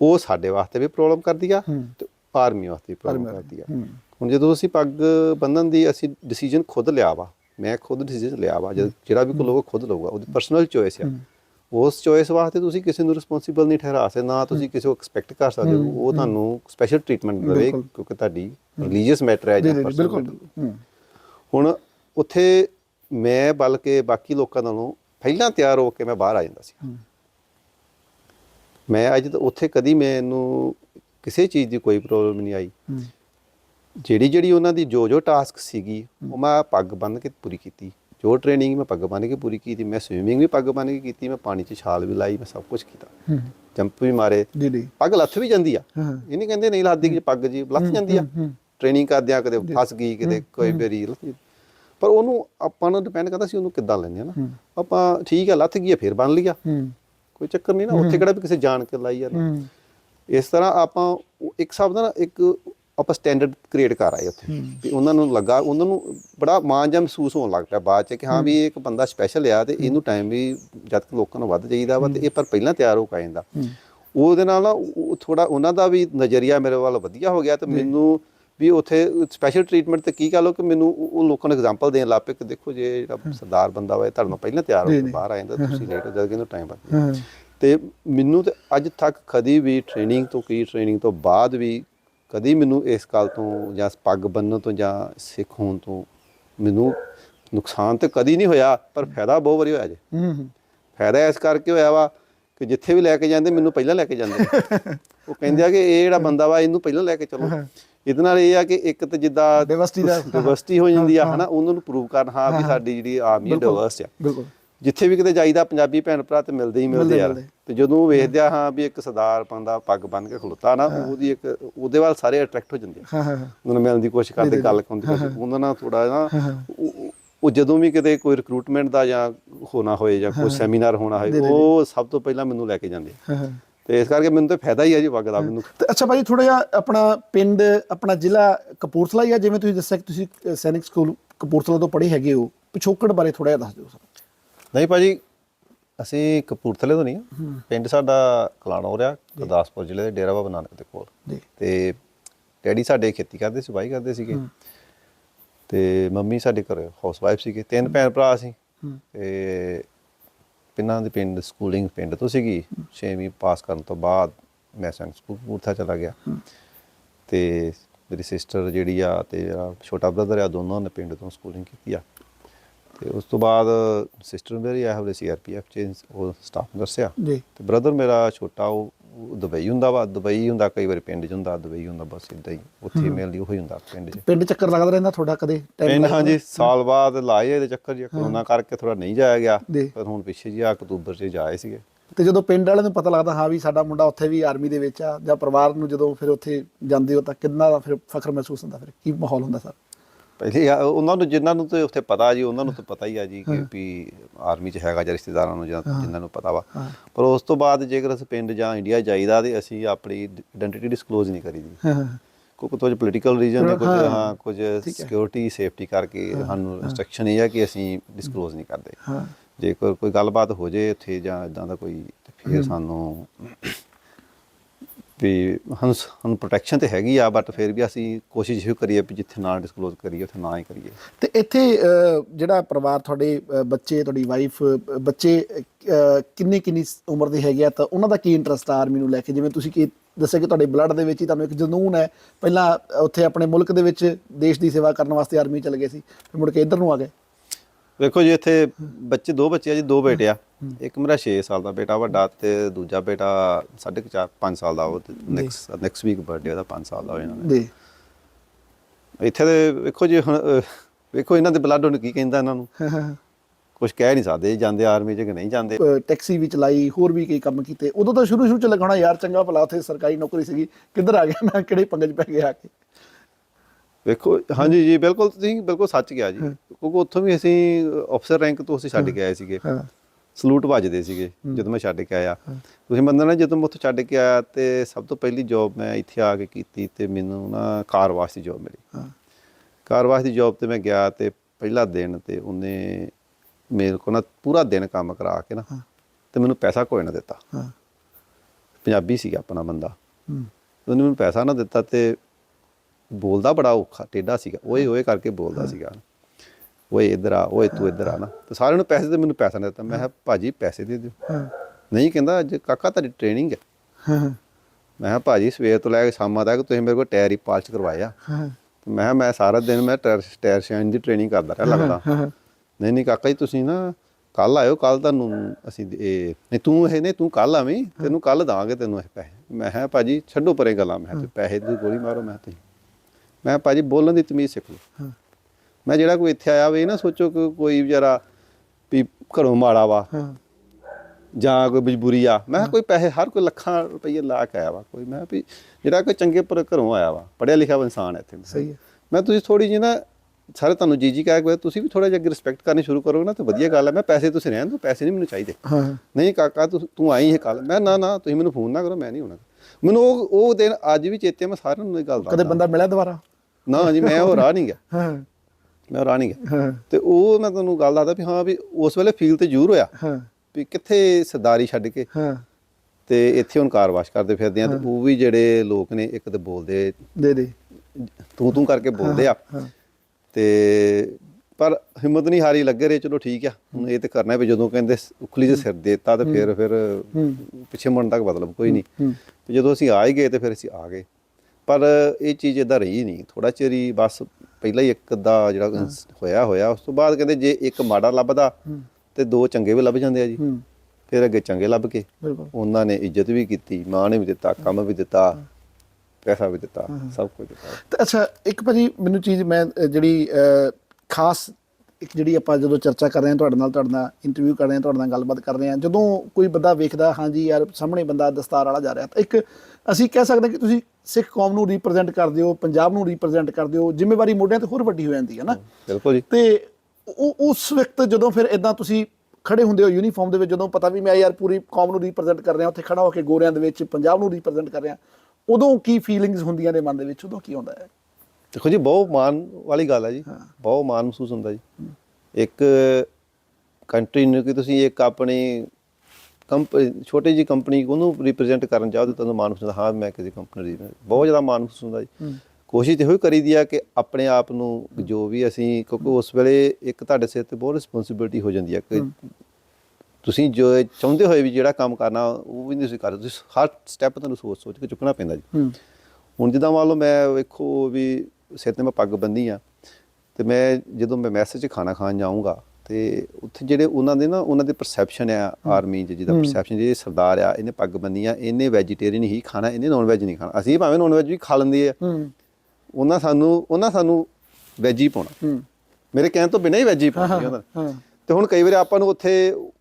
ਉਹ ਸਾਡੇ ਵਾਸਤੇ ਵੀ ਪ੍ਰੋਬਲਮ ਕਰਦੀ ਆ ਤੇ ਆਰਮੀ ਵਾਸਤੇ ਪ੍ਰੋਬਲਮ Army ਕਰਦੀ ਆ। ਹੁਣ ਜਦੋਂ ਅਸੀਂ ਪੱਗ ਬੰਨਣ ਦੀ ਅਸੀਂ ਡਿਸੀਜਨ ਖੁਦ ਲਿਆ ਵਾ ਮੈਂ ਖੁਦ ਡਿਸੀਜਨ ਲਿਆ ਵਾ ਜਿਹੜਾ ਵੀ ਕੋਈ ਲਊਗਾ ਖੁਦ ਲਊਗਾ ਉਹਦੀ ਪਰਸਨਲ ਚੋਇਸ ਆ। ਉਸ ਚੋਇਸ ਵਾਸਤੇ ਤੁਸੀਂ ਕਿਸੇ ਨੂੰ ਰਿਸਪੌਂਸਿਬਲ ਨਹੀਂ ਠਹਿਰਾ ਸਕਦੇ ਨਾ ਤੁਸੀਂ ਕਿਸੇ ਨੂੰ ਐਕਸਪੈਕਟ ਕਰ ਸਕਦੇ ਹੋ ਉਹ ਤੁਹਾਨੂੰ ਸਪੈਸ਼ਲ ਟ੍ਰੀਟਮੈਂਟ ਦੇਵੇ। ਕਿਉਂਕਿ ਤੁਹਾਡੀ ਰਿਲੀਜੀਅਸ ਮੈਟਰ ਹੈ ਜੀ ਜਾਂ ਜੀ ਜੀ, personal ਬਿਲਕੁਲ। ਹੁਣ ਉੱਥੇ ਮੈਂ ਬਲਕਿ ਬਾਕੀ ਲੋਕਾਂ ਨਾਲੋਂ ਪਹਿਲਾਂ ਤਿਆਰ ਹੋ ਕੇ ਮੈਂ ਬਾਹਰ ਆ ਜਾਂਦਾ ਸੀ। ਮੈਂ ਅੱਜ ਤੱਕ ਉੱਥੇ ਕਦੀ ਮੈਨੂੰ ਕਿਸੇ ਚੀਜ਼ ਦੀ ਕੋਈ ਪ੍ਰੋਬਲਮ ਨਹੀਂ ਆਈ। ਜਿਹੜੀ ਜਿਹੜੀ ਉਹਨਾਂ ਦੀ ਜੋ ਜੋ ਟਾਸਕ ਸੀਗੀ ਉਹ ਮੈਂ ਪੱਗ ਬੰਨ ਕੇ ਪੂਰੀ ਕੀਤੀ। ਜੋ ਟ੍ਰੇਨਿੰਗ ਮੈਂ ਪੱਗ ਬੰਨ ਕੇ ਪੂਰੀ ਕੀਤੀ ਮੈਂ ਸਵਿਮਿੰਗ ਵੀ ਪੱਗ ਬੰਨ ਕੇ ਕੀਤੀ ਮੈਂ ਪਾਣੀ 'ਚ ਛਾਲ ਵੀ ਲਾਈ ਮੈਂ ਸਭ ਕੁਝ ਕੀਤਾ। ਜੰਪ ਵੀ ਮਾਰੇ। ਜੀ ਜੀ। ਪੱਗ ਲੱਥ ਵੀ ਜਾਂਦੀ ਆ। ਇਹ ਨਹੀਂ ਕਹਿੰਦੇ ਨਹੀਂ ਲੱਥਦੀ ਕਿ ਪੱਗ ਜੀ ਲੱਥ ਜਾਂਦੀ ਆ। ਟ੍ਰੇਨਿੰਗ ਕਰਦਿਆਂ ਕਦੇ ਫਸ ਗਈ ਕਿਤੇ ਕੋਈ ਬੇਰੀ। ਪਰ ਉਹਨੂੰ ਆਪਾਂ ਨੂੰ ਡਿਪੈਂਡ ਕਰਦਾ ਸੀ ਉਹਨੂੰ ਕਿੱਦਾਂ ਲੈਂਦੇ ਆ ਨਾ। ਆਪਾਂ ਠੀਕ ਆ ਲੱਥ ਗਈ ਆ ਫਿਰ ਬੰਨ ਲਿਆ। ਕੋਈ ਚੱਕਰ ਨਹੀਂ ਨਾ ਉੱਥੇ ਕਿਹੜਾ ਵੀ ਕਿਸੇ ਜਾਣ ਕੇ ਲਾਈ ਆ ਨਾ। ਇਸ ਤਰ੍ਹਾਂ ਆਪਾਂ ਇੱਕ ਹਿਸਾਬ ਦਾ ਨਾ ਇੱਕ ਆਪਾਂ ਸਟੈਂਡਰਡ ਕ੍ਰੀਏਟ ਕਰ ਆਏ ਉੱਥੇ। ਵੀ ਉਹਨਾਂ ਨੂੰ ਲੱਗਾ ਉਹਨਾਂ ਨੂੰ ਬੜਾ ਮਾਣ ਜਿਹਾ ਮਹਿਸੂਸ ਹੋਣ ਲੱਗ ਪਿਆ ਬਾਅਦ ਚ ਕਿ ਹਾਂ ਵੀ ਇਹ ਇੱਕ ਬੰਦਾ ਸਪੈਸ਼ਲ ਆ ਤੇ ਇਹਨੂੰ ਟਾਈਮ ਵੀ ਜਦ ਤੱਕ ਲੋਕਾਂ ਨੂੰ ਵੱਧ ਚਾਹੀਦਾ ਵਾ ਤੇ ਇਹ ਪਰ ਪਹਿਲਾਂ ਤਿਆਰ ਹੋ ਕੇ ਆ ਜਾਂਦਾ। ਉਹਦੇ ਨਾਲ ਨਾ ਥੋੜਾ ਉਹਨਾਂ ਦਾ ਵੀ ਨਜ਼ਰੀਆ ਮੇਰੇ ਵੱਲ ਵਧੀਆ ਹੋ ਗਿਆ ਤੇ ਮੈਨੂੰ ਵੀ ਉੱਥੇ ਸਪੈਸ਼ਲ ਟ੍ਰੀਟਮੈਂਟ ਤੇ ਕੀ ਕਹ ਲੋ ਕਿ ਮੈਨੂੰ ਉਹ ਲੋਕਾਂ ਨੂੰ ਐਗਜ਼ਾਮਪਲ ਦੇਣ ਲੱਗ ਪਏ ਕਿ ਦੇਖੋ ਜੇ ਜਿਹੜਾ ਸਰਦਾਰ ਬੰਦਾ ਵਾ ਇਹ ਤੁਹਾਡੇ ਨਾਲ ਪਹਿਲਾਂ ਤਿਆਰ ਹੋ ਕੇ। ਬਾਹਰ ਆ ਜਾਂਦਾ ਤੁਸੀਂ ਲੇਟ ਹੋ ਜਦ ਕਿ ਇਹਨੂੰ ਟਾਈਮ ਹਾਂ। ਤੇ ਮੈਨੂੰ ਤੇ ਅੱਜ ਤੱਕ ਕਦੀ ਵੀ ਟ੍ਰੇਨਿੰਗ ਤੋਂ ਕੀ ਟ੍ਰੇਨਿੰਗ ਤੋਂ ਬਾਅਦ ਵੀ ਕਦੀ ਮੈਨੂੰ ਇਸ ਗੱਲ ਤੋਂ ਜਾਂ ਪੱਗ ਬੰਨਣ ਤੋਂ ਜਾਂ ਸਿੱਖ ਹੋਣ ਤੋਂ ਮੈਨੂੰ ਨੁਕਸਾਨ ਤੇ ਕਦੀ ਨਹੀਂ ਹੋਇਆ ਪਰ ਫਾਇਦਾ ਬਹੁਤ ਵਾਰੀ ਹੋਇਆ ਜੇ। ਹੂੰ ਹੂੰ। ਫਾਇਦਾ ਇਸ ਕਰਕੇ ਹੋਇਆ ਵਾ ਕਿ ਜਿੱਥੇ ਵੀ ਲੈ ਕੇ ਜਾਂਦੇ ਮੈਨੂੰ ਪਹਿਲਾਂ ਲੈ ਕੇ ਜਾਂਦੇ ਉਹ ਕਹਿੰਦੇ ਆ ਕਿ ਇਹ ਜਿਹੜਾ ਬੰਦਾ ਵਾ ਇਹਨੂੰ ਪਹਿਲਾਂ ਲੈ ਕੇ ਚਲੋ। ਇਹਦੇ ਨਾਲ ਇਹ ਆ ਕਿ ਇੱਕ ਤੇ ਜਿੱਦਾਂ Diversity ਦਾ- ਡਿਵਰਸਿਟੀ ਹੋ ਜਾਂਦੀ ਆ ਹਨਾ ਉਹਨਾਂ ਨੂੰ ਪ੍ਰੂਵ ਕਰਨ ਹਾਂ ਵੀ ਸਾਡੀ ਜਿਹੜੀ ਆਰਮੀ ਡਿਵਰਸ ਆ। ਬਿਲਕੁਲ। ਜਿੱਥੇ ਵੀ ਕਿਤੇ ਜਾਈਦਾ ਪੰਜਾਬੀ ਭੈਣ ਭਰਾ ਤੇ ਮਿਲਦੇ ਹੀ ਮਿਲਦੇ ਯਾਰ। ਤੇ ਜਦੋਂ ਵੇਖਦੇ ਆ ਹਾਂ ਵੀ ਇੱਕ ਸਰਦਾਰ ਬੰਦਾ ਪੱਗ ਬੰਨ ਕੇ ਖਲੋਤਾ ਨਾ ਉਹਦੀ ਇੱਕ ਉਹਦੇ ਵੱਲ ਸਾਰੇ ਅਟਰੈਕਟ ਹੋ ਜਾਂਦੇ ਆ। ਹਾਂ ਹਾਂ ਹਾਂ। ਉਹਨਾਂ ਮਿਲਣ ਦੀ ਕੋਸ਼ਿਸ਼ ਕਰਦੇ ਗੱਲ ਕਰਨ ਦੀ ਕੋਸ਼ਿਸ਼। ਉਹਨਾਂ ਨਾਲ ਥੋੜਾ ਨਾ ਉਹ- ਜਦੋਂ ਵੀ ਕਿਤੇ ਕੋਈ ਰਿਕਰੂਟਮੈਂਟ ਦਾ ਜਾਂ ਹੋਣਾ ਹੋਏ ਜਾਂ ਕੋਈ ਸੈਮੀਨਾਰ ਹੋਣਾ ਹੋਏ ਉਹ ਸਭ ਤੋਂ ਪਹਿਲਾਂ ਮੈਨੂੰ ਲੈ ਕੇ ਜਾਂਦੇ। ਹਾਂ ਹਾਂ। ਤੇ ਇਸ ਕਰਕੇ ਮੈਨੂੰ ਤਾਂ ਫਾਇਦਾ ਹੀ ਆ ਜੀ ਪੱਗ ਦਾ ਮੈਨੂੰ। ਅੱਛਾ ਭਾਈ ਥੋੜਾ ਜਿਹਾ ਆਪਣਾ ਪਿੰਡ ਆਪਣਾ ਜ਼ਿਲ੍ਹਾ ਕਪੂਰਥਲਾ ਹੀ ਆ ਜਿਵੇਂ ਤੁਸੀਂ ਦੱਸਿਆ ਕਿ ਤੁਸੀਂ ਸੈਨਿਕ ਸਕੂਲ ਕਪੂਰਥਲਾ ਤੋਂ ਪੜ੍ਹੇ ਹੈਗੇ ਹੋ। ਪਿਛੋਕੜ ਬਾਰੇ ਥੋੜਾ ਜਿਹਾ ਦੱਸ ਦਿਓ ਸਰ। ਨਹੀਂ ਭਾਜੀ ਅਸੀਂ ਕਪੂਰਥਲੇ ਤੋਂ ਨਹੀਂ। ਪਿੰਡ ਸਾਡਾ ਕਲਾਣੋ ਰਿਆ ਗੁਰਦਾਸਪੁਰ ਜ਼ਿਲ੍ਹੇ ਦੇ ਡੇਰਾ ਬਾਬਾ ਨਾਨਕ ਦੇ ਕੋਲ। ਜੀ। ਤੇ ਡੈਡੀ ਸਾਡੇ ਖੇਤੀ ਕਰਦੇ ਸੀ ਵਾਹੀ ਕਰਦੇ ਸੀਗੇ। ਤੇ ਮੰਮੀ ਸਾਡੇ ਘਰ ਹਾਊਸ ਵਾਈਫ ਸੀਗੇ। ਤਿੰਨ ਭੈਣ ਭਰਾ ਸੀ। ਹੂੰ। ਤੇ ਪਿੰਨਾਂ ਦੇ ਪਿੰਡ ਸਕੂਲਿੰਗ ਪਿੰਡ ਤੋਂ ਸੀਗੀ। 6ਵੀਂ ਪਾਸ ਕਰਨ ਤੋਂ ਬਾਅਦ ਮੈਂ ਸੈਂਟ ਸਕੂਲ ਕਪੂਰਥਲਾ ਚਲਾ ਗਿਆ। ਤੇ ਮੇਰੀ ਸਿਸਟਰ ਜਿਹੜੀ ਆ ਤੇ ਜਿਹੜਾ ਛੋਟਾ ਬ੍ਰਦਰ ਆ ਦੋਨਾਂ ਨੇ ਪਿੰਡ ਤੋਂ ਸਕੂਲਿੰਗ ਕੀਤੀ ਆ। ਤੇ ਉਸ ਤੋਂ ਬਾਅਦ ਸਿਸਟਰ ਮੇਰੀ ਆ ਹਵਲੇ ਸੀਆਰਪੀਐਫ ਚ ਉਹ ਸਟਾਫ ਨਰਸ ਆ। ਜੀ। ਤੇ ਬ੍ਰਦਰ ਮੇਰਾ ਛੋਟਾ ਉਹ ਦੁਬਈ ਹੁੰਦਾ ਵਾ ਦੁਬਈ ਹੁੰਦਾ ਕਈ ਵਾਰੀ ਪਿੰਡ 'ਚ ਹੁੰਦਾ ਦੁਬਈ ਹੁੰਦਾ ਬਸ ਇਦਾਂ ਹੀ ਉੱਥੇ ਮਿਲਦੀ ਉਹੀ ਹੁੰਦਾ ਪਿੰਡ 'ਚ। ਪਿੰਡ ਚੱਕਰ ਲੱਗਦਾ ਰਹਿੰਦਾ ਤੁਹਾਡਾ ਕਦੇ? ਪਿੰਡ? ਹਾਂਜੀ ਸਾਲ ਬਾਅਦ ਲਾਏ ਇਹਦੇ ਚੱਕਰ ਜੀ ਕਰੋਨਾ ਕਰਕੇ ਥੋੜਾ ਨਹੀਂ ਜਾਇਆ ਗਿਆ। ਪਰ ਹੁਣ ਪਿੱਛੇ ਜੀ ਆ ਅਕਤੂਬਰ 'ਚ ਜਾਏ ਸੀਗੇ। ਤੇ ਜਦੋਂ ਪਿੰਡ ਵਾਲਿਆਂ ਨੂੰ ਪਤਾ ਲੱਗਦਾ ਹਾਂ ਵੀ ਸਾਡਾ ਮੁੰਡਾ ਉੱਥੇ ਵੀ ਆਰਮੀ ਦੇ ਵਿੱਚ ਆ ਜਾਂ ਪਰਿਵਾਰ ਨੂੰ ਜਦੋਂ ਫਿਰ ਉੱਥੇ ਜਾਂਦੇ ਹੋ ਤਾਂ ਕਿੰਨਾ ਦਾ ਫਿਰ ਫਖਰ ਮਹਿਸੂਸ ਹੁੰਦਾ? ਫਿਰ ਕੀ ਮਾਹੌਲ ਹੁੰਦਾ ਸਰ? ਪਹਿਲੇ ਆ- ਉਹਨਾਂ ਨੂੰ ਜਿਨ੍ਹਾਂ ਨੂੰ ਤੇ ਉੱਥੇ ਪਤਾ ਜੀ ਉਹਨਾਂ ਨੂੰ ਤਾਂ ਪਤਾ ਹੀ ਆ ਜੀ ਕਿ ਵੀ ਆਰਮੀ 'ਚ ਹੈਗਾ ਜਾਂ ਰਿਸ਼ਤੇਦਾਰਾਂ ਨੂੰ ਜਾਂ ਜਿਨ੍ਹਾਂ ਨੂੰ ਪਤਾ ਵਾ। ਹਾਂ। ਪਰ ਉਸ ਤੋਂ ਬਾਅਦ ਜੇਕਰ ਅਸੀਂ ਪਿੰਡ ਜਾਂ ਇੰਡੀਆ ਜਾਈਦਾ ਤੇ ਅਸੀਂ ਆਪਣੀ ਆਇਡੈਂਟੀਟੀ ਡਿਸਕਲੋਜ਼ ਨਹੀਂ ਕਰੀਦੀ ਹਾਂ ਕੋਈ ਕੁਝ ਪੋਲੀਟੀਕਲ ਰੀਜਨ ਨੇ ਕੁਝ ਹਾਂ। ਹਾਂ। ਕੁਝ ਸਿਕਿਉਰਿਟੀ ਸੇਫਟੀ ਕਰਕੇ ਸਾਨੂੰ ਇਨਸਟਰਕਸ਼ਨ ਇਹ ਹੈ ਕਿ ਅਸੀਂ ਡਿਸਕਲੋਜ਼ ਨਹੀਂ ਕਰਦੇ। ਹਾਂ। ਜੇ ਕੋਈ ਕੋਈ ਗੱਲਬਾਤ ਹੋ ਜੇ ਉੱਥੇ ਜਾਂ ਇਦਾਂ ਦਾ ਕੋਈ ਤੇ ਫਿਰ ਸਾਨੂੰ ਵੀ ਸਾਨੂੰ ਸਾਨੂੰ ਪ੍ਰੋਟੈਕਸ਼ਨ ਤੇ ਹੈਗੀ ਆ ਬਟ ਫਿਰ ਵੀ ਅਸੀਂ ਕੋਸ਼ਿਸ਼ ਇਹ ਕਰੀਏ ਵੀ ਜਿੱਥੇ ਨਾ ਡਿਸਕਲੋਜ਼ ਕਰੀਏ ਉੱਥੇ ਨਾ ਹੀ ਕਰੀਏ। ਤੇ ਇੱਥੇ ਜਿਹੜਾ ਪਰਿਵਾਰ ਤੁਹਾਡੇ ਬੱਚੇ ਤੁਹਾਡੀ ਵਾਈਫ ਬੱਚੇ ਅ, ਕਿੰਨੀ ਕਿੰਨੀ ਉਮਰ ਦੇ ਹੈਗੇ ਆ ਤਾਂ ਉਹਨਾਂ ਦਾ ਕੀ ਇੰਟਰਸਟ ਆ ਆਰਮੀ ਨੂੰ ਲੈ ਕੇ? ਜਿਵੇਂ ਤੁਸੀਂ ਕੀ ਦੱਸਿਆ ਕਿ ਤੁਹਾਡੇ ਬਲੱਡ ਦੇ ਵਿੱਚ ਹੀ ਤੁਹਾਨੂੰ ਇੱਕ ਜਨੂਨ ਹੈ। ਪਹਿਲਾਂ ਉੱਥੇ ਆਪਣੇ ਮੁਲਕ ਦੇ ਵਿੱਚ ਦੇਸ਼ ਦੀ ਸੇਵਾ ਕਰਨ ਵਾਸਤੇ ਆਰਮੀ ਚਲੇ ਗਏ ਸੀ ਫਿਰ ਮੁੜ ਕੇ ਇੱਧਰ ਨੂੰ ਆ ਗਏ। ਵੇਖੋ ਜੀ ਇੱਥੇ ਬੱਚੇ ਦੋ ਬੱਚੇ ਆ ਜੀ ਦੋ ਬੇਟੇ ਆ। ਇੱਕ ਮੇਰਾ 6 ਸਾਲ ਦਾ ਬੇਟਾ ਵੱਡਾ ਤੇ ਦੂਜਾ ਬੇਟਾ 4.5 5 ਸਾਲ ਦਾ ਉਹ ਨੈਕਸਟ ਨੈਕਸਟ ਵੀਕ ਬਰਥਡੇ ਉਹਦਾ 5 ਸਾਲ ਦਾ ਹੋ ਜਾਣਾ। ਦੇ ਇੱਥੇ ਦੇ ਵੇਖੋ ਜੀ ਹੁਣ ਵੇਖੋ ਇਹਨਾਂ ਦੇ ਬਲੱਡ ਹੁਣ ਕੀ ਕਹਿੰਦਾ ਇਹਨਾਂ ਨੂੰ। ਕੁਝ ਕਹਿ ਨਹੀਂ ਸਕਦੇ ਜਾਂਦੇ ਆਰਮੀ 'ਚ ਕਿ ਨਹੀਂ ਜਾਂਦੇ। ਟੈਕਸੀ ਵੀ ਚਲਾਈ ਹੋਰ ਵੀ ਕਈ ਕੰਮ ਕੀਤੇ। ਉਦੋਂ ਤਾਂ ਸ਼ੁਰੂ ਸ਼ੁਰੂ ਚ ਲਗਾਉਣਾ ਯਾਰ ਚੰਗਾ ਭਲਾ ਉੱਥੇ ਸਰਕਾਰੀ ਨੌਕਰੀ ਸੀਗੀ ਕਿੱਧਰ ਆ ਗਿਆ? ਮੈਂ ਕਿਹੜੇ ਪੰਗੇ 'ਚ ਪੈ ਗਿਆ ਆ ਕੇ? ਵੇਖੋ ਹਾਂਜੀ ਜੀ ਬਿਲਕੁਲ ਤੁਸੀਂ ਬਿਲਕੁਲ ਸੱਚ ਕਿਹਾ ਜੀ। ਕਿਉਂਕਿ ਉੱਥੋਂ ਵੀ ਅਸੀਂ ਅਫਸਰ ਰੈਂਕ ਤੋਂ ਅਸੀਂ ਛੱਡ ਕੇ ਆਏ ਸੀਗੇ। ਸਲੂਟ ਵੱਜਦੇ ਸੀਗੇ ਜਦੋਂ ਮੈਂ ਛੱਡ ਕੇ ਆਇਆ। ਤੁਸੀਂ ਮੰਨਣਾ ਜਦੋਂ ਮੈਂ ਉੱਥੋਂ ਛੱਡ ਕੇ ਆਇਆ ਤੇ ਸਭ ਤੋਂ ਪਹਿਲੀ ਜੌਬ ਮੈਂ ਇੱਥੇ ਆ ਕੇ ਕੀਤੀ ਤੇ ਮੈਨੂੰ ਨਾ ਕਾਰ ਵਾਸ਼ ਦੀ ਜੌਬ ਮਿਲੀ। ਕਾਰ ਵਾਸ਼ ਦੀ ਜੌਬ ਤੇ ਮੈਂ ਗਿਆ ਤੇ ਪਹਿਲਾ ਦਿਨ ਤੇ ਉਹਨੇ ਮੇਰੇ ਕੋਲ ਨਾ ਪੂਰਾ ਦਿਨ ਕੰਮ ਕਰਾ ਕੇ ਨਾ ਤੇ ਮੈਨੂੰ ਪੈਸਾ ਕੋਈ ਨਾ ਦਿੱਤਾ। ਹਾਂ। ਪੰਜਾਬੀ ਸੀਗਾ ਆਪਣਾ ਬੰਦਾ। ਉਹਨੇ ਮੈਨੂੰ ਪੈਸਾ ਨਾ ਦਿੱਤਾ ਤੇ ਬੋਲਦਾ ਬੜਾ ਔਖਾ ਟੇਡਾ ਸੀਗਾ। ਓਏ ਓਏ ਕਰਕੇ ਬੋਲਦਾ ਸੀਗਾ। ਓਏ ਇੱਧਰ ਆ ਓਏ ਤੂੰ ਇੱਧਰ ਆ ਨਾ। ਤੇ ਸਾਰਿਆਂ ਨੂੰ ਪੈਸੇ ਤੇ ਮੈਨੂੰ ਪੈਸਾ ਨਹੀਂ ਦਿੱਤਾ। ਮੈਂ ਕਿਹਾ ਭਾਜੀ ਪੈਸੇ ਦੇ ਦਿਓ। ਨਹੀਂ ਕਹਿੰਦਾ ਅੱਜ ਕਾਕਾ ਤੁਹਾਡੀ ਟ੍ਰੇਨਿੰਗ ਹੈ। ਮੈਂ ਕਿਹਾ ਭਾਜੀ ਸਵੇਰ ਤੋਂ ਲੈ ਕੇ ਸ਼ਾਮਾਂ ਤੱਕ ਤੁਸੀਂ ਮੇਰੇ ਕੋਲ ਟਾਇਰ ਹੀ ਪਾਲਚ ਕਰਵਾਇਆ ਤੇ ਮੈਂ ਮੈਂ ਸਾਰਾ ਦਿਨ ਮੈਂ ਟਾਇਰ ਟਾਇਰ ਸ਼ਾਈਨ ਦੀ ਟ੍ਰੇਨਿੰਗ ਕਰਦਾ ਰਿਹਾ ਲੱਗਦਾ। ਨਹੀਂ ਨਹੀਂ ਕਾਕਾ ਜੀ ਤੁਸੀਂ ਨਾ ਕੱਲ ਆਇਓ ਕੱਲ ਤੁਹਾਨੂੰ ਅਸੀਂ ਇਹ ਨਹੀਂ ਤੂੰ ਇਹ ਨਹੀਂ ਤੂੰ ਕੱਲ ਆਵੀਂ ਤੈਨੂੰ ਕੱਲ ਦਾਂਗੇ ਤੈਨੂੰ ਇਹ ਪੈਸੇ। ਮੈਂ ਕਿਹਾ ਭਾਜੀ ਛੱਡੋ ਪਰੇ ਗੱਲਾਂ। ਮੈਂ ਤੁਸੀਂ ਪੈਸੇ ਦੀ ਗੋਲੀ ਮਾਰੋ ਮੈਂ ਤੁਸੀਂ। ਮੈਂ ਭਾਜੀ ਬੋਲਣ ਦੀ ਤਮੀਜ਼ ਸਿੱਖ ਲਓ। ਹਾਂ। ਮੈਂ ਜਿਹੜਾ ਕੋਈ ਇੱਥੇ ਆਇਆ ਵੇ ਨਾ ਸੋਚੋ ਕਿ ਕੋਈ ਵਿਚਾਰਾ ਵੀ ਘਰੋਂ ਮਾੜਾ ਵਾ ਹਾਂ। ਜਾਂ ਕੋਈ ਮਜਬੂਰੀ ਆ। ਮੈਂ ਕੋਈ ਪੈਸੇ ਹਰ ਕੋਈ ਲੱਖਾਂ ਰੁਪਏ ਲਾ ਕੇ ਆਇਆ ਵਾ ਕੋਈ। ਮੈਂ ਵੀ ਜਿਹੜਾ ਕੋਈ ਚੰਗੇ ਪਰ ਘਰੋਂ ਆਇਆ ਵਾ ਪੜਿਆ ਲਿਖਿਆ ਇਨਸਾਨ ਹੈ ਇੱਥੇ। ਸਹੀ ਹੈ। ਮੈਂ ਤੁਸੀਂ ਥੋੜੀ ਜਿਹੀ ਨਾ ਸਾਰੇ ਤੁਹਾਨੂੰ ਜੀ ਜੀ ਕਹਿ ਕੇ ਤੁਸੀਂ ਵੀ ਥੋੜਾ ਜਿਹਾ ਰਿਸਪੈਕਟ ਕਰਨੀ ਸ਼ੁਰੂ ਕਰੋਗੇ ਨਾ ਤੇ ਵਧੀਆ ਗੱਲ ਹੈ। ਮੈਂ ਪੈਸੇ ਤੁਸੀਂ ਰਹਿਣ ਦਿਓ ਪੈਸੇ ਨਹੀਂ ਮੈਨੂੰ ਚਾਹੀਦੇ। ਹਾਂ। ਨਹੀਂ ਕਾਕਾ ਤੂੰ ਤੂੰ ਆਈ ਹੈ ਕੱਲ ਮੈਂ ਨਾ ਨਾ ਤੁਸੀਂ ਮੈਨੂੰ ਫੋਨ ਨਾ ਕਰੋ ਮੈਂ ਨਹੀਂ ਹੋਣਾ ਮੈਨੂੰ ਉਹ ਉਹ ਦਿਨ ਅੱਜ ਵੀ ਚੇਤੇ ਮੈਂ ਸਾਰਿਆਂ ਨੂੰ ਇਹ ਗੱਲ ਕਦੇ ਦੱਸਦਾ ਬੰਦਾ ਮਿਲਿਆ ਦੁਬਾਰਾ? ਨਾ ਜੀ ਮੈਂ ਉਹ ਰਾਹ ਨਹੀਂ ਗਿਆ। ਹਾਂ। ਮੈਂ ਰਾਹ ਨਹੀਂ ਗਿਆ। ਹਾਂ। ਤੇ ਉਹ ਮੈਂ ਤੁਹਾਨੂੰ ਗੱਲ ਦੱਸਦਾ ਵੀ ਹਾਂ ਵੀ ਉਸ ਵੇਲੇ ਫੀਲ ਤੇ ਜ਼ਰੂਰ ਹੋਇਆ ਹਾਂ। ਵੀ ਕਿੱਥੇ ਸਰਦਾਰੀ ਛੱਡ ਕੇ। ਹਾਂ। ਤੇ ਇੱਥੇ ਹੁਣ ਕਾਰਵਾਸ਼ ਕਰਦੇ ਫਿਰਦੇ ਆ ਤੇ ਉਹ ਵੀ ਜਿਹੜੇ ਲੋਕ ਨੇ ਇੱਕ ਤੇ ਬੋਲਦੇ ਦੇ ਦੇ। ਤੂੰ ਤੂੰ ਕਰਕੇ ਬੋਲਦੇ ਆ। ਤੇ ਪਰ ਹਿੰਮਤ ਨਹੀਂ ਹਾਰੀ ਲੱਗੇ ਰੇ ਚਲੋ ਠੀਕ ਆ। ਹੁਣ ਇਹ ਤੇ ਕਰਨਾ ਵੀ ਜਦੋਂ ਕਹਿੰਦੇ ਉਖਲੀ ਜੇ ਸਿਰ ਦੇਤਾ ਤੇ ਫਿਰ ਫਿਰ ਪਿੱਛੇ ਮੁੜਨ ਤੱਕ ਮਤਲਬ ਕੋਈ ਨਹੀਂ। ਤੇ ਜਦੋਂ ਅਸੀਂ ਆ ਹੀ ਗਏ ਤੇ ਫਿਰ ਅਸੀਂ ਆ ਗਏ। ਪਰ ਇਹ ਚੀਜ਼ ਇਦਾਂ ਰਹੀ ਨਹੀਂ। ਥੋੜਾ ਚਿਰ ਹੀ ਬਸ ਪਹਿਲਾਂ ਹੀ ਇੱਕ ਦਾ ਜਿਹੜਾ ਹੋਇਆ ਹੋਇਆ ਉਸ ਤੋਂ ਬਾਅਦ ਕਹਿੰਦੇ ਜੇ ਇੱਕ ਮਾੜਾ ਲੱਭਦਾ ਤੇ ਦੋ ਚੰਗੇ ਵੀ ਲੱਭ ਜਾਂਦੇ ਆ ਜੀ। ਫਿਰ ਅੱਗੇ ਚੰਗੇ ਲੱਭ ਕੇ ਉਹਨਾਂ ਨੇ ਇੱਜ਼ਤ ਵੀ ਕੀਤੀ ਮਾਂ ਨੇ ਵੀ ਦਿੱਤਾ ਕੰਮ ਵੀ ਦਿੱਤਾ ਪੈਸਾ ਵੀ ਦਿੱਤਾ ਸਭ ਕੁਝ ਦਿੱਤਾ। ਤੇ ਅੱਛਾ ਇੱਕ ਭਾਜੀ ਮੈਨੂੰ ਚੀਜ਼ ਮੈਂ ਜਿਹੜੀ ਖਾਸ ਇੱਕ ਜਿਹੜੀ ਆਪਾਂ ਜਦੋਂ ਚਰਚਾ ਕਰ ਰਹੇ ਹਾਂ ਤੁਹਾਡੇ ਨਾਲ ਤੁਹਾਡੇ ਨਾਲ ਇੰਟਰਵਿਊ ਕਰ ਰਹੇ ਹਾਂ ਤੁਹਾਡੇ ਨਾਲ ਗੱਲਬਾਤ ਕਰ ਰਹੇ ਹਾਂ ਜਦੋਂ ਕੋਈ ਬੰਦਾ ਵੇਖਦਾ ਹਾਂਜੀ ਯਾਰ ਸਾਹਮਣੇ ਬੰਦਾ ਦਸਤਾਰ ਵਾਲਾ ਜਾ ਰਿਹਾ ਤਾਂ ਇੱਕ ਅਸੀਂ ਕਹਿ ਸਕਦੇ ਹਾਂ ਕਿ ਤੁਸੀਂ ਸਿੱਖ ਕੌਮ ਨੂੰ ਰਿਪਰੈਜ਼ੈਂਟ ਕਰਦੇ ਹੋ ਪੰਜਾਬ ਨੂੰ ਰਿਪਰੈਜ਼ੈਂਟ ਕਰਦੇ ਹੋ ਜ਼ਿੰਮੇਵਾਰੀ ਮੋਢਿਆਂ ਤੇ ਹੋਰ ਵੱਡੀ ਹੋ ਜਾਂਦੀ ਹੈ ਨਾ। ਬਿਲਕੁਲ ਜੀ। ਤੇ ਉਹ ਉਸ ਵਕਤ ਜਦੋਂ ਫਿਰ ਇਦਾਂ ਤੁਸੀਂ ਖੜੇ ਹੁੰਦੇ ਹੋ ਯੂਨੀਫਾਰਮ ਦੇ ਵਿੱਚ ਜਦੋਂ ਪਤਾ ਵੀ ਮੈਂ ਯਾਰ ਪੂਰੀ ਕੌਮ ਨੂੰ ਰਿਪਰੈਜ਼ੈਂਟ ਕਰ ਰਿਹਾ ਉੱਥੇ ਖੜਾ ਹੋ ਕੇ ਗੋਰਿਆਂ ਦੇ ਵਿੱਚ ਪੰਜਾਬ ਨੂੰ ਰਿਪਰੈਜ਼ੈਂਟ ਕਰ ਰਿਹਾ ਉਦੋਂ ਕੀ ਫੀਲਿੰਗਸ ਹੁੰਦੀਆਂ ਨੇ ਮਨ ਦੇ ਵਿੱਚ? ਉਦੋਂ ਕੀ ਹੁੰਦਾ ਹੈ? ਦੇਖੋ ਜੀ ਬਹੁਤ ਮਾਣ ਵਾਲੀ ਗੱਲ ਹੈ ਜੀ। ਬਹੁਤ ਮਾਣ ਮਹਿਸੂਸ ਹੁੰਦਾ ਜੀ। ਇੱਕ ਕੰਟਰੀ ਨੂੰ ਕਿ ਤੁਸੀਂ ਇੱਕ ਆਪਣੀ ਕੰਪ ਛੋਟੀ ਜੀ ਕੰਪਨੀ ਉਹਨੂੰ ਰਿਪਰੈਜ਼ੈਂਟ ਕਰਨ ਚਾਹੋ ਤਾਂ ਤੁਹਾਨੂੰ ਮਾਣ ਮਹਿਸੂਸ ਹੁੰਦਾ। ਹਾਂ ਮੈਂ ਕਿਸੇ ਕੰਪਨੀ ਦੀ ਬਹੁਤ ਜ਼ਿਆਦਾ ਮਾਣ ਮਹਿਸੂਸ ਹੁੰਦਾ ਜੀ। ਕੋਸ਼ਿਸ਼ ਤੇ ਹੋਈ ਕਰੀਦੀ ਆ ਕਿ ਆਪਣੇ ਆਪ ਨੂੰ ਜੋ ਵੀ ਅਸੀਂ ਕਿਉਂਕਿ ਉਸ ਵੇਲੇ ਇੱਕ ਤੁਹਾਡੇ ਸਿਰ ਤੇ ਬਹੁਤ ਰਿਸਪੌਂਸਿਬਿਲਟੀ ਹੋ ਜਾਂਦੀ ਹੈ ਕਿ ਤੁਸੀਂ ਜੋ ਚਾਹੁੰਦੇ ਹੋਏ ਵੀ ਜਿਹੜਾ ਕੰਮ ਕਰਨਾ ਉਹ ਵੀ ਨਹੀਂ ਤੁਸੀਂ ਕਰਦੇ ਤੁਸੀਂ ਹਰ ਸਟੈਪ ਤੁਹਾਨੂੰ ਸੋਚ ਸੋਚ ਕੇ ਚੁੱਕਣਾ ਪੈਂਦਾ ਜੀ। ਹੁਣ ਜਿੱਦਾਂ ਮੰਨ ਲਓ ਮੈਂ ਵੇਖੋ ਵੀ ਸਿਰ ਤੇ ਮੈਂ ਪੱਗ ਬੰਨੀ ਆ ਤੇ ਮੈਂ ਜਦੋਂ ਮੈਂ ਮੈਸੇਜ ਖਾਣਾ ਖਾਣ ਜਾਊਂਗਾ ਤੇ ਉੱਥੇ ਜਿਹੜੇ ਉਹਨਾਂ ਦੇ ਨਾ ਉਹਨਾਂ ਦੀ ਪਰਸੈਪਸ਼ਨ ਆ ਆਰਮੀ 'ਚ ਜਿਹਦਾ ਪਰਸੈਪਸ਼ਨ ਜਿਹੜੇ ਸਰਦਾਰ ਆ ਇਹਨੇ ਪੱਗ ਬੰਨੀ ਆ ਇਹਨੇ ਵੈਜੀਟੇਰੀਅਨ ਹੀ ਖਾਣਾ ਇਹਨੇ ਨਾਨ ਵੈਜ ਨਹੀਂ ਖਾਣਾ। ਅਸੀਂ ਭਾਵੇਂ ਨਾਨ ਵੈਜ ਵੀ ਖਾ ਲੈਂਦੇ ਆ। ਉਹਨਾਂ ਸਾਨੂੰ ਉਹਨਾਂ ਸਾਨੂੰ ਵੈਜ ਪਾਉਣਾ। ਮੇਰੇ ਕਹਿਣ ਤੋਂ ਬਿਨਾਂ ਹੀ ਵੈਜ ਜੀ ਉਹਨਾਂ ਤੇ ਹੁਣ ਕਈ ਵਾਰੀ ਆਪਾਂ ਨੂੰ ਉੱਥੇ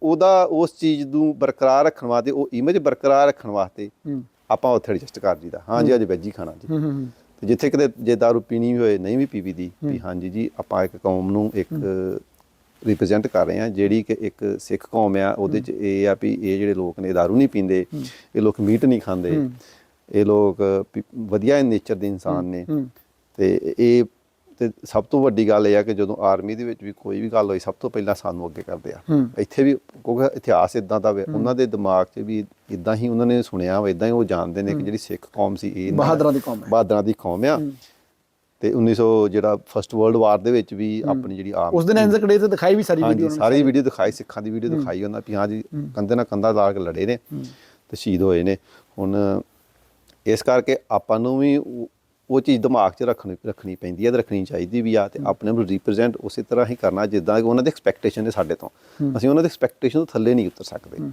ਉਹਦਾ ਉਸ ਚੀਜ਼ ਨੂੰ ਬਰਕਰਾਰ ਰੱਖਣ ਵਾਸਤੇ ਉਹ ਇਮੇਜ ਬਰਕਰਾਰ ਰੱਖਣ ਵਾਸਤੇ ਆਪਾਂ ਉੱਥੇ ਐਡਜਸਟ ਕਰ ਜੀਦਾ ਹਾਂ ਜੀ ਅੱਜ ਵੈਜ ਖਾਣਾ ਜੀ। ਤੇ ਜਿੱਥੇ ਕਿਤੇ ਜੇ ਦਾਰੂ ਪੀਣੀ ਵੀ ਹੋਏ ਨਹੀਂ ਵੀ ਪੀਵੀ ਦੀ ਵੀ ਹਾਂਜੀ ਜੀ ਆਪਾਂ ਇੱਕ ਕੌਮ ਨੂੰ ਇੱਕ ਰਿਪਰੈਜ਼ੈਂਟ ਕਰ ਰਹੇ ਹਾਂ ਜਿਹੜੀ ਕਿ ਇੱਕ ਸਿੱਖ ਕੌਮ ਆ ਉਹਦੇ ਚ ਇਹ ਆ ਵੀ ਇਹ ਜਿਹੜੇ ਲੋਕ ਨੇ ਦਾਰੂ ਨਹੀਂ ਪੀਂਦੇ ਇਹ ਲੋਕ ਮੀਟ ਨਹੀਂ ਖਾਂਦੇ ਇਹ ਲੋਕ ਵਧੀਆ ਨੇਚਰ ਦੇ ਇਨਸਾਨ ਨੇ ਤੇ ਇਹ ਤੇ ਸਭ ਤੋਂ ਵੱਡੀ ਗੱਲ ਇਹ ਆ ਕਿ ਜਦੋਂ ਆਰਮੀ ਦੇ ਵਿੱਚ ਵੀ ਕੋਈ ਵੀ ਗੱਲ ਹੋਈ ਸਭ ਤੋਂ ਪਹਿਲਾਂ ਸਾਨੂੰ ਅੱਗੇ ਕਰਦੇ ਆ। ਇੱਥੇ ਵੀ ਕਿਉਂਕਿ ਇਤਿਹਾਸ ਇਦਾਂ ਦਾ ਵੇ ਉਹਨਾਂ ਦੇ ਦਿਮਾਗ 'ਚ ਵੀ ਇਦਾਂ ਹੀ ਉਹਨਾਂ ਨੇ ਸੁਣਿਆ ਵਾ ਇਦਾਂ ਹੀ ਉਹ ਜਾਣਦੇ ਨੇ ਕਿ ਜਿਹੜੀ ਸਿੱਖ ਕੌਮ ਸੀ ਇਹ ਬਹਾਦਰਾਂ ਦੀ ਕੌਮ ਹੈ। ਬਹਾਦਰਾਂ ਦੀ ਕੌਮ ਆ। ਤੇ 1900 ਜਿਹੜਾ ਫਸਟ ਵਰਲਡ ਵਾਰ ਦੇ ਵਿੱਚ ਵੀ ਆਪਣੀ ਜਿਹੜੀ ਆਰਮ ਉਸ ਦਿਨ ਐਨਜ਼ਕੜੇ ਤੇ ਦਿਖਾਈ ਵੀ ਸਾਰੀ ਵੀਡੀਓ ਸਾਰੀ ਵੀਡੀਓ ਦਿਖਾਈ ਸਿੱਖਾਂ ਦੀ ਵੀਡੀਓ ਦਿਖਾਈ ਉਹਨਾਂ ਵੀ ਹਾਂ ਜੀ ਕੰਧੇ ਨਾਲ ਕੰਧਾ ਲਾ ਕੇ ਲੜੇ ਨੇ ਤੇ ਸ਼ਹੀਦ ਹੋਏ ਨੇ। ਹੁਣ ਇਸ ਕਰਕੇ ਆਪਾਂ ਨੂੰ ਵੀ ਉਹ- ਚੀਜ਼ ਦਿਮਾਗ 'ਚ ਰੱਖਣੀ ਰੱਖਣੀ ਪੈਂਦੀ ਹੈ ਤੇ ਰੱਖਣੀ ਚਾਹੀਦੀ ਵੀ ਆ ਤੇ ਆਪਣੇ ਨੂੰ ਰਿਪਰੈਜ਼ੈਂਟ ਉਸੇ ਤਰ੍ਹਾਂ ਹੀ ਕਰਨਾ ਜਿੱਦਾਂ ਕਿ ਉਹਨਾਂ ਦੇ ਐਕਸਪੈਕਟੇਸ਼ਨ ਨੇ ਸਾਡੇ ਤੋਂ। ਅਸੀਂ ਉਹਨਾਂ ਦੇ ਐਕਸਪੈਕਟੇਸ਼ਨ ਤੋਂ ਥੱਲੇ ਨਹੀਂ ਉਤਰ ਸਕਦੇ।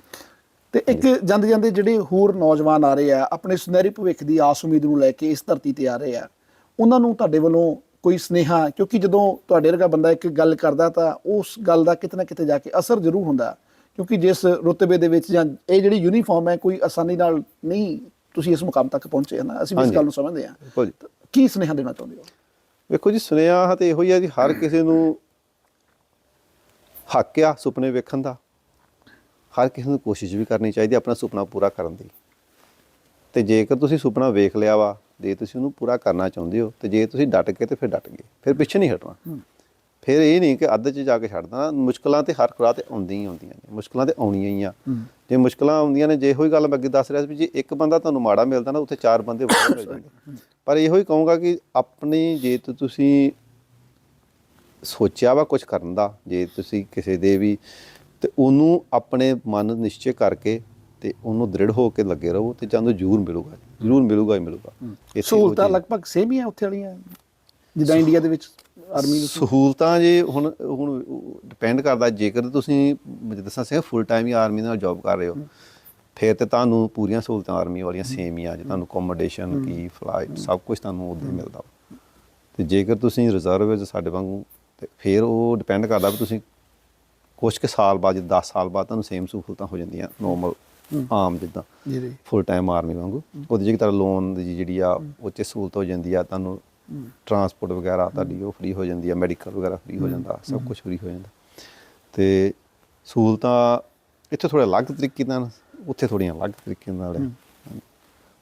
ਤੇ ਇੱਕ ਜਾਂਦੇ ਜਾਂਦੇ ਜਿਹੜੇ ਹੋਰ ਨੌਜਵਾਨ ਆ ਰਹੇ ਆ ਆਪਣੇ ਸੁਨਹਿਰੀ ਭਵਿੱਖ ਦੀ ਆਸ ਉਮੀਦ ਨੂੰ ਲੈ ਕੇ ਇਸ ਧਰਤੀ ਤੇ ਆ ਰਹੇ ਆ ਉਹਨਾਂ ਨੂੰ ਤੁਹਾਡੇ ਵੱਲੋਂ ਕੋਈ ਸਨੇਹਾ ਕਿਉਂਕਿ ਜਦੋਂ ਤੁਹਾਡੇ ਵਰਗਾ ਬੰਦਾ ਇੱਕ ਗੱਲ ਕਰਦਾ ਤਾਂ ਉਸ ਗੱਲ ਦਾ ਕਿਤੇ ਨਾ ਕਿਤੇ ਜਾ ਕੇ ਅਸਰ ਜ਼ਰੂਰ ਹੁੰਦਾ ਕਿਉਂਕਿ ਜਿਸ ਰੁਤਬੇ ਦੇ ਵਿੱਚ ਜਾਂ ਇਹ ਜਿਹੜੀ ਯੂਨੀਫਾਰਮ ਹੈ ਕੋਈ ਆਸਾਨੀ ਨਾਲ ਨਹੀਂ ਤੁਸੀਂ ਇਸ ਮੁਕਾਮ ਤੱਕ ਪਹੁੰਚੇ ਹਨ ਅਸੀਂ ਵੀ ਇਸ। ਗੱਲ ਨੂੰ ਸਮਝਦੇ ਹਾਂ। ਜੀ। ਕੀ ਸਨੇਹਾ ਦੇਣਾ ਚਾਹੁੰਦੇ ਹੋ? ਵੇਖੋ ਜੀ ਸੁਨੇਹਾ ਤੇ ਇਹੋ ਹੀ ਆ ਕਿ ਹਰ ਕਿਸੇ ਨੂੰ ਹੱਕ ਆ ਸੁਪਨੇ ਵੇਖਣ ਦਾ। ਹਰ ਕਿਸੇ ਨੂੰ ਕੋਸ਼ਿਸ਼ ਵੀ ਕਰਨੀ ਚਾਹੀਦੀ ਆਪਣਾ ਸੁਪਨਾ ਪੂਰਾ ਕਰਨ ਦੀ। ਤੇ ਜੇਕਰ ਤੁਸੀਂ ਸੁਪਨਾ ਵੇਖ ਲਿਆ ਵਾ ਜੇ ਤੁਸੀਂ ਉਹਨੂੰ ਪੂਰਾ ਕਰਨਾ ਚਾਹੁੰਦੇ ਹੋ ਤੇ ਜੇ ਤੁਸੀਂ ਡਟ ਗਏ ਤੇ ਫਿਰ ਡਟ ਗਏ ਫਿਰ ਪਿੱਛੇ ਨਹੀਂ ਹਟਣਾ। ਫਿਰ ਇਹ ਨਹੀਂ ਕਿ ਅੱਧ 'ਚ ਜਾ ਕੇ ਛੱਡ ਦੇਣਾ ਮੁਸ਼ਕਲਾਂ ਤੇ ਹਰ ਖੁਰਾ ਤੇ ਆਉਂਦੀਆਂ ਹੀ ਆਉਂਦੀਆਂ ਨੇ ਮੁਸ਼ਕਲਾਂ ਤੇ ਆਉਣੀਆਂ ਹੀ ਆ। ਜੇ ਮੁਸ਼ਕਲਾਂ ਆਉਂਦੀਆਂ ਨੇ ਜੇ ਇਹੋ ਹੀ ਗੱਲ ਮੈਂ ਅੱਗੇ ਦੱਸ ਰਿਹਾ ਸੀ ਵੀ ਜੇ ਇੱਕ ਬੰਦਾ ਤੁਹਾਨੂੰ ਮਾੜਾ ਮਿਲਦਾ ਨਾ ਉੱਥੇ ਚਾਰ ਬੰਦੇ ਵਧੀਆ ਹੋ ਜਾਂਦੇ। ਪਰ ਇਹੋ ਹੀ ਕਹੂੰਗਾ ਕਿ ਆਪਣੀ ਜੇ ਤੁਸੀਂ ਸੋਚਿਆ ਵਾ ਕੁਝ ਕਰਨ ਦਾ ਜੇ ਤੁਸੀਂ ਕਿਸੇ ਦੇ ਵੀ ਤੇ ਉਹਨੂੰ ਆਪਣੇ ਮਨ ਨਿਸ਼ਚੈ ਕਰਕੇ ਤੇ ਉਹਨੂੰ ਦ੍ਰਿੜ ਹੋ ਕੇ ਲੱਗੇ ਰਹੋ ਤੇ ਜਦੋਂ ਜ਼ਰੂਰ ਮਿਲੂਗਾ ਜ਼ਰੂਰ ਮਿਲੂਗਾ ਹੀ ਮਿਲੂਗਾ। ਸਹੂਲਤਾਂ ਲਗਭਗ ਸੇਮ ਹੀ ਆ ਉੱਥੇ ਵਾਲੀਆਂ? ਜਿੱਦਾਂ ਇੰਡੀਆ ਦੇ ਵਿੱਚ ਆਰਮੀ ਨੂੰ ਸਹੂਲਤਾਂ ਜੇ ਹੁਣ ਹੁਣ ਡਿਪੈਂਡ ਕਰਦਾ ਜੇਕਰ ਤੁਸੀਂ ਦੱਸਾਂ ਸੇ ਫੁੱਲ ਟਾਈਮ ਹੀ ਆਰਮੀ ਨਾਲ ਜੌਬ ਕਰ ਰਹੇ ਹੋ ਫਿਰ ਤੇ ਤੁਹਾਨੂੰ ਪੂਰੀਆਂ ਸਹੂਲਤਾਂ ਆਰਮੀ ਵਾਲੀਆਂ ਸੇਮ ਹੀ ਆ ਜੇ ਤੁਹਾਨੂੰ ਅਕੋਮੋਡੇਸ਼ਨ ਕੀ ਫਲਾਈਟ ਸਭ ਕੁਝ ਤੁਹਾਨੂੰ ਉਦੋਂ ਮਿਲਦਾ। ਤੇ ਜੇਕਰ ਤੁਸੀਂ ਰਿਜ਼ਰਵ ਵਿੱਚ ਸਾਡੇ ਵਾਂਗੂ ਤੇ ਫਿਰ ਉਹ ਡਿਪੈਂਡ ਕਰਦਾ ਵੀ ਤੁਸੀਂ ਕੁਝ ਕੁ ਸਾਲ ਬਾਅਦ 10 ਸਾਲ ਬਾਅਦ ਤੁਹਾਨੂੰ ਸੇਮ ਸਹੂਲਤਾਂ ਹੋ ਜਾਂਦੀਆਂ ਨੋਰਮਲ ਆਮ ਜਿੱਦਾਂ ਜੀ ਜੀ। ਫੁੱਲ ਟਾਈਮ ਆਰਮੀ ਵਾਂਗੂ। ਉਹਦੇ ਜਿਹੜੀ ਤਰ੍ਹਾਂ ਲੋਨ ਦੀ ਜਿਹੜੀ ਆ ਉਹ 'ਚ ਸਹੂਲਤ ਹੋ ਜਾਂਦੀ ਆ ਤੁਹਾਨੂੰ ਟਰਾਂਸਪੋਰਟ ਵਗੈਰਾ ਤੁਹਾਡੀ ਉਹ ਫ੍ਰੀ ਹੋ ਜਾਂਦੀ ਆ ਮੈਡੀਕਲ ਵਗੈਰਾ ਫ੍ਰੀ ਹੋ ਜਾਂਦਾ ਸਭ ਕੁਝ ਫ੍ਰੀ ਹੋ ਜਾਂਦਾ। ਤੇ ਸਹੂਲਤਾਂ ਇੱਥੇ ਥੋੜਾ ਅਲੱਗ ਤਰੀਕੇ ਨਾਲ ਉੱਥੇ ਥੋੜੀਆਂ ਅਲੱਗ ਤਰੀਕੇ ਨਾਲ ਹੈ।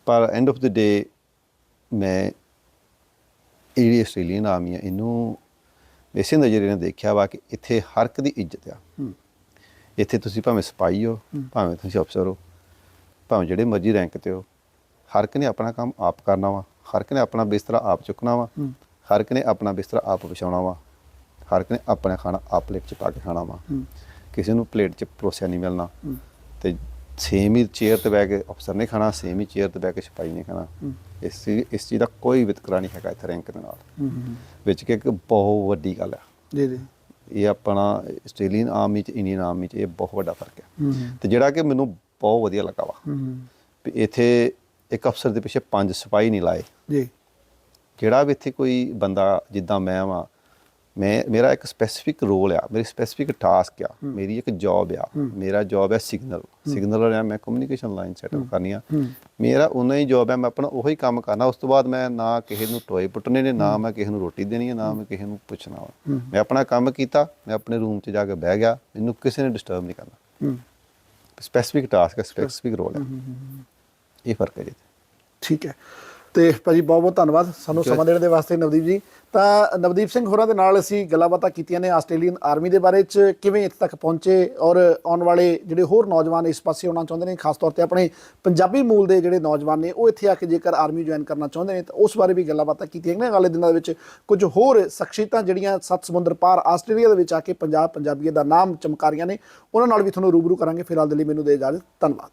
ਪਰ ਐਂਡ ਆਫ ਦ ਡੇ ਮੈਂ ਇਹ ਜਿਹੜੀ ਆਸਟ੍ਰੇਲੀਅਨ ਆਰਮੀ ਇਹਨੂੰ ਇਸੇ ਨਜ਼ਰੀਏ ਨਾਲ ਦੇਖਿਆ ਵਾ ਕਿ ਇੱਥੇ ਹਰ ਇੱਕ ਦੀ ਇੱਜ਼ਤ ਆ। ਇੱਥੇ ਤੁਸੀਂ ਭਾਵੇਂ ਸਿਪਾਹੀ ਹੋ ਭਾਵੇਂ ਤੁਸੀਂ ਅਫਸਰ ਹੋ ਭਾਵੇਂ ਜਿਹੜੇ ਮਰਜ਼ੀ ਰੈਂਕ ਤੇ ਹੋ ਹਰ ਇੱਕ ਨੇ ਆਪਣਾ ਕੰਮ ਆਪ ਕਰਨਾ ਵਾ। ਹਰ ਇੱਕ ਨੇ ਆਪਣਾ ਬਿਸਤਰਾ ਆਪ ਚੁੱਕਣਾ ਵਾ। ਹਰ ਇੱਕ ਨੇ ਆਪਣਾ ਬਿਸਤਰਾ ਆਪ ਵਿਛਾਉਣਾ ਵਾ। ਹਰ ਇੱਕ ਨੇ ਆਪਣਾ ਖਾਣਾ ਆਪ ਪਲੇਟ 'ਚ ਪਾ ਕੇ ਖਾਣਾ ਵਾ। ਕਿਸੇ ਨੂੰ ਪਲੇਟ 'ਚ ਪਰੋਸਿਆ ਨਹੀਂ ਮਿਲਣਾ। ਤੇ ਸੇਮ ਹੀ ਚੇਅਰ ਤੇ ਬਹਿ ਕੇ ਅਫਸਰ ਨੇ ਖਾਣਾ ਸੇਮ ਹੀ ਚੇਅਰ ਤੇ ਬਹਿ ਕੇ ਸਿਪਾਹੀ ਨੇ ਖਾਣਾ। ਇਸ ਇਸ ਚੀਜ਼ ਦਾ ਕੋਈ ਵਿਤਕਰਾ ਨਹੀਂ ਹੈਗਾ ਇੱਥੇ ਰੈਂਕ ਦੇ ਨਾਲ। ਵਿੱਚ ਕਿ ਇੱਕ ਬਹੁਤ ਵੱਡੀ ਗੱਲ ਆ। ਜੀ ਜੀ ਇਹ ਆਪਣਾ ਆਸਟ੍ਰੇਲੀਅਨ ਆਰਮੀ ਚ ਇੰਡੀਅਨ ਆਰਮੀ ਚ ਇਹ ਬਹੁਤ ਵੱਡਾ ਫ਼ਰਕ ਹੈ ਤੇ ਜਿਹੜਾ ਕਿ ਮੈਨੂੰ ਬਹੁਤ ਵਧੀਆ ਲੱਗਾ ਵਾ। ਵੀ ਇੱਥੇ ਇੱਕ ਅਫਸਰ ਦੇ ਪਿੱਛੇ ਪੰਜ ਸਿਪਾਹੀ ਨਹੀਂ ਲਾਏ। ਜੀ। ਜਿਹੜਾ ਵੀ ਇੱਥੇ ਕੋਈ ਬੰਦਾ ਜਿੱਦਾਂ ਮੈਂ ਵਾਂ ਮੈਂ ਮੇਰਾ ਇੱਕ ਸਪੈਸੀਫਿਕ ਰੋਲ ਆ ਮੇਰੀ ਸਪੈਸੀਫਿਕ ਟਾਸਕ ਆ ਮੇਰੀ ਇੱਕ ਜੌਬ ਆ ਮੇਰਾ ਜੌਬ ਹੈ ਸਿਗਨਲ ਸਿਗਨਲ ਆ ਮੈਂ ਕਮਿਊਨੀਕੇਸ਼ਨ ਲਾਈਨ ਸੈਟਅਪ ਕਰਨੀ ਆ। ਮੇਰਾ ਉਨਾ ਹੀ ਜੌਬ ਹੈ ਮੈਂ ਆਪਣਾ ਉਹੀ ਕੰਮ ਕਰਨਾ ਉਸ ਤੋਂ ਬਾਅਦ ਮੈਂ ਨਾ ਕਿਸੇ ਨੂੰ ਟੋਏ ਪੁੱਟਣੇ ਨੇ ਨਾ ਮੈਂ ਕਿਸੇ ਨੂੰ ਰੋਟੀ ਦੇਣੀ ਹੈ ਨਾ ਮੈਂ ਕਿਸੇ ਨੂੰ ਪੁੱਛਣਾ ਮੈਂ ਆਪਣਾ ਕੰਮ ਕੀਤਾ ਮੈਂ ਆਪਣੇ ਰੂਮ 'ਚ ਜਾ ਕੇ ਬਹਿ ਗਿਆ ਮੈਨੂੰ ਕਿਸੇ ਨੇ ਡਿਸਟਰਬ ਨਹੀਂ ਕਰਨਾ। ਸਪੈਸੀਫਿਕ ਟਾਸਕ ਹੈ ਸਪੈਸੀਫਿਕ ਰੋਲ ਹੈ। ਇਹ ਫ਼ਰਕ ਹੈ ਜੀ। ਠੀਕ ਹੈ। ਤੇ ਭਾਜੀ ਬਹੁਤ ਬਹੁਤ ਧੰਨਵਾਦ ਸਾਨੂੰ ਸਮਾਂ ਦੇਣ ਦੇ ਵਾਸਤੇ ਨਵਦੀਪ ਜੀ। ਤਾਂ ਨਵਦੀਪ ਸਿੰਘ ਹੋਰਾਂ ਦੇ ਨਾਲ ਅਸੀਂ ਗੱਲਾਂ ਬਾਤਾਂ ਕੀਤੀਆਂ ਨੇ ਆਸਟ੍ਰੇਲੀਅਨ ਆਰਮੀ ਦੇ ਬਾਰੇ ਚ ਕਿਵੇਂ ਇੱਥੇ ਤੱਕ ਪਹੁੰਚੇ ਔਰ ਆਉਣ ਵਾਲੇ ਜਿਹੜੇ ਹੋਰ ਨੌਜਵਾਨ ਇਸ ਪਾਸੇ ਆਉਣਾ ਚਾਹੁੰਦੇ ਨੇ ਖਾਸ ਤੌਰ ਤੇ ਆਪਣੇ ਪੰਜਾਬੀ ਮੂਲ ਦੇ ਜਿਹੜੇ ਨੌਜਵਾਨ ਨੇ ਉਹ ਇੱਥੇ ਆ ਕੇ ਜੇਕਰ ਆਰਮੀ ਜੁਆਇਨ ਕਰਨਾ ਚਾਹੁੰਦੇ ਨੇ ਤਾਂ ਉਸ ਬਾਰੇ ਵੀ ਗੱਲਾਂ ਬਾਤਾਂ ਕੀਤੀਆਂ ਨੇ। ਅਗਲੇ ਦਿਨਾਂ ਦੇ ਵਿੱਚ ਕੁਝ ਹੋਰ ਸ਼ਖਸੀਅਤਾਂ ਜਿਹੜੀਆਂ ਸੱਤ ਸਮੁੰਦਰ ਪਾਰ ਆਸਟ੍ਰੇਲੀਆ ਦੇ ਵਿੱਚ ਆ ਕੇ ਪੰਜਾਬ ਪੰਜਾਬੀਅਤ ਦਾ ਨਾਮ ਚਮਕਾਰੀਆਂ ਨੇ ਉਹਨਾਂ ਨਾਲ ਵੀ ਤੁਹਾਨੂੰ ਰੂਬਰੂ ਕਰਾਂਗੇ। ਫਿਲਹਾਲ ਦੇ ਲਈ ਮੈਨੂੰ ਦੇ ਇਜਾਜ਼ਤ ਧੰਨਵਾਦ।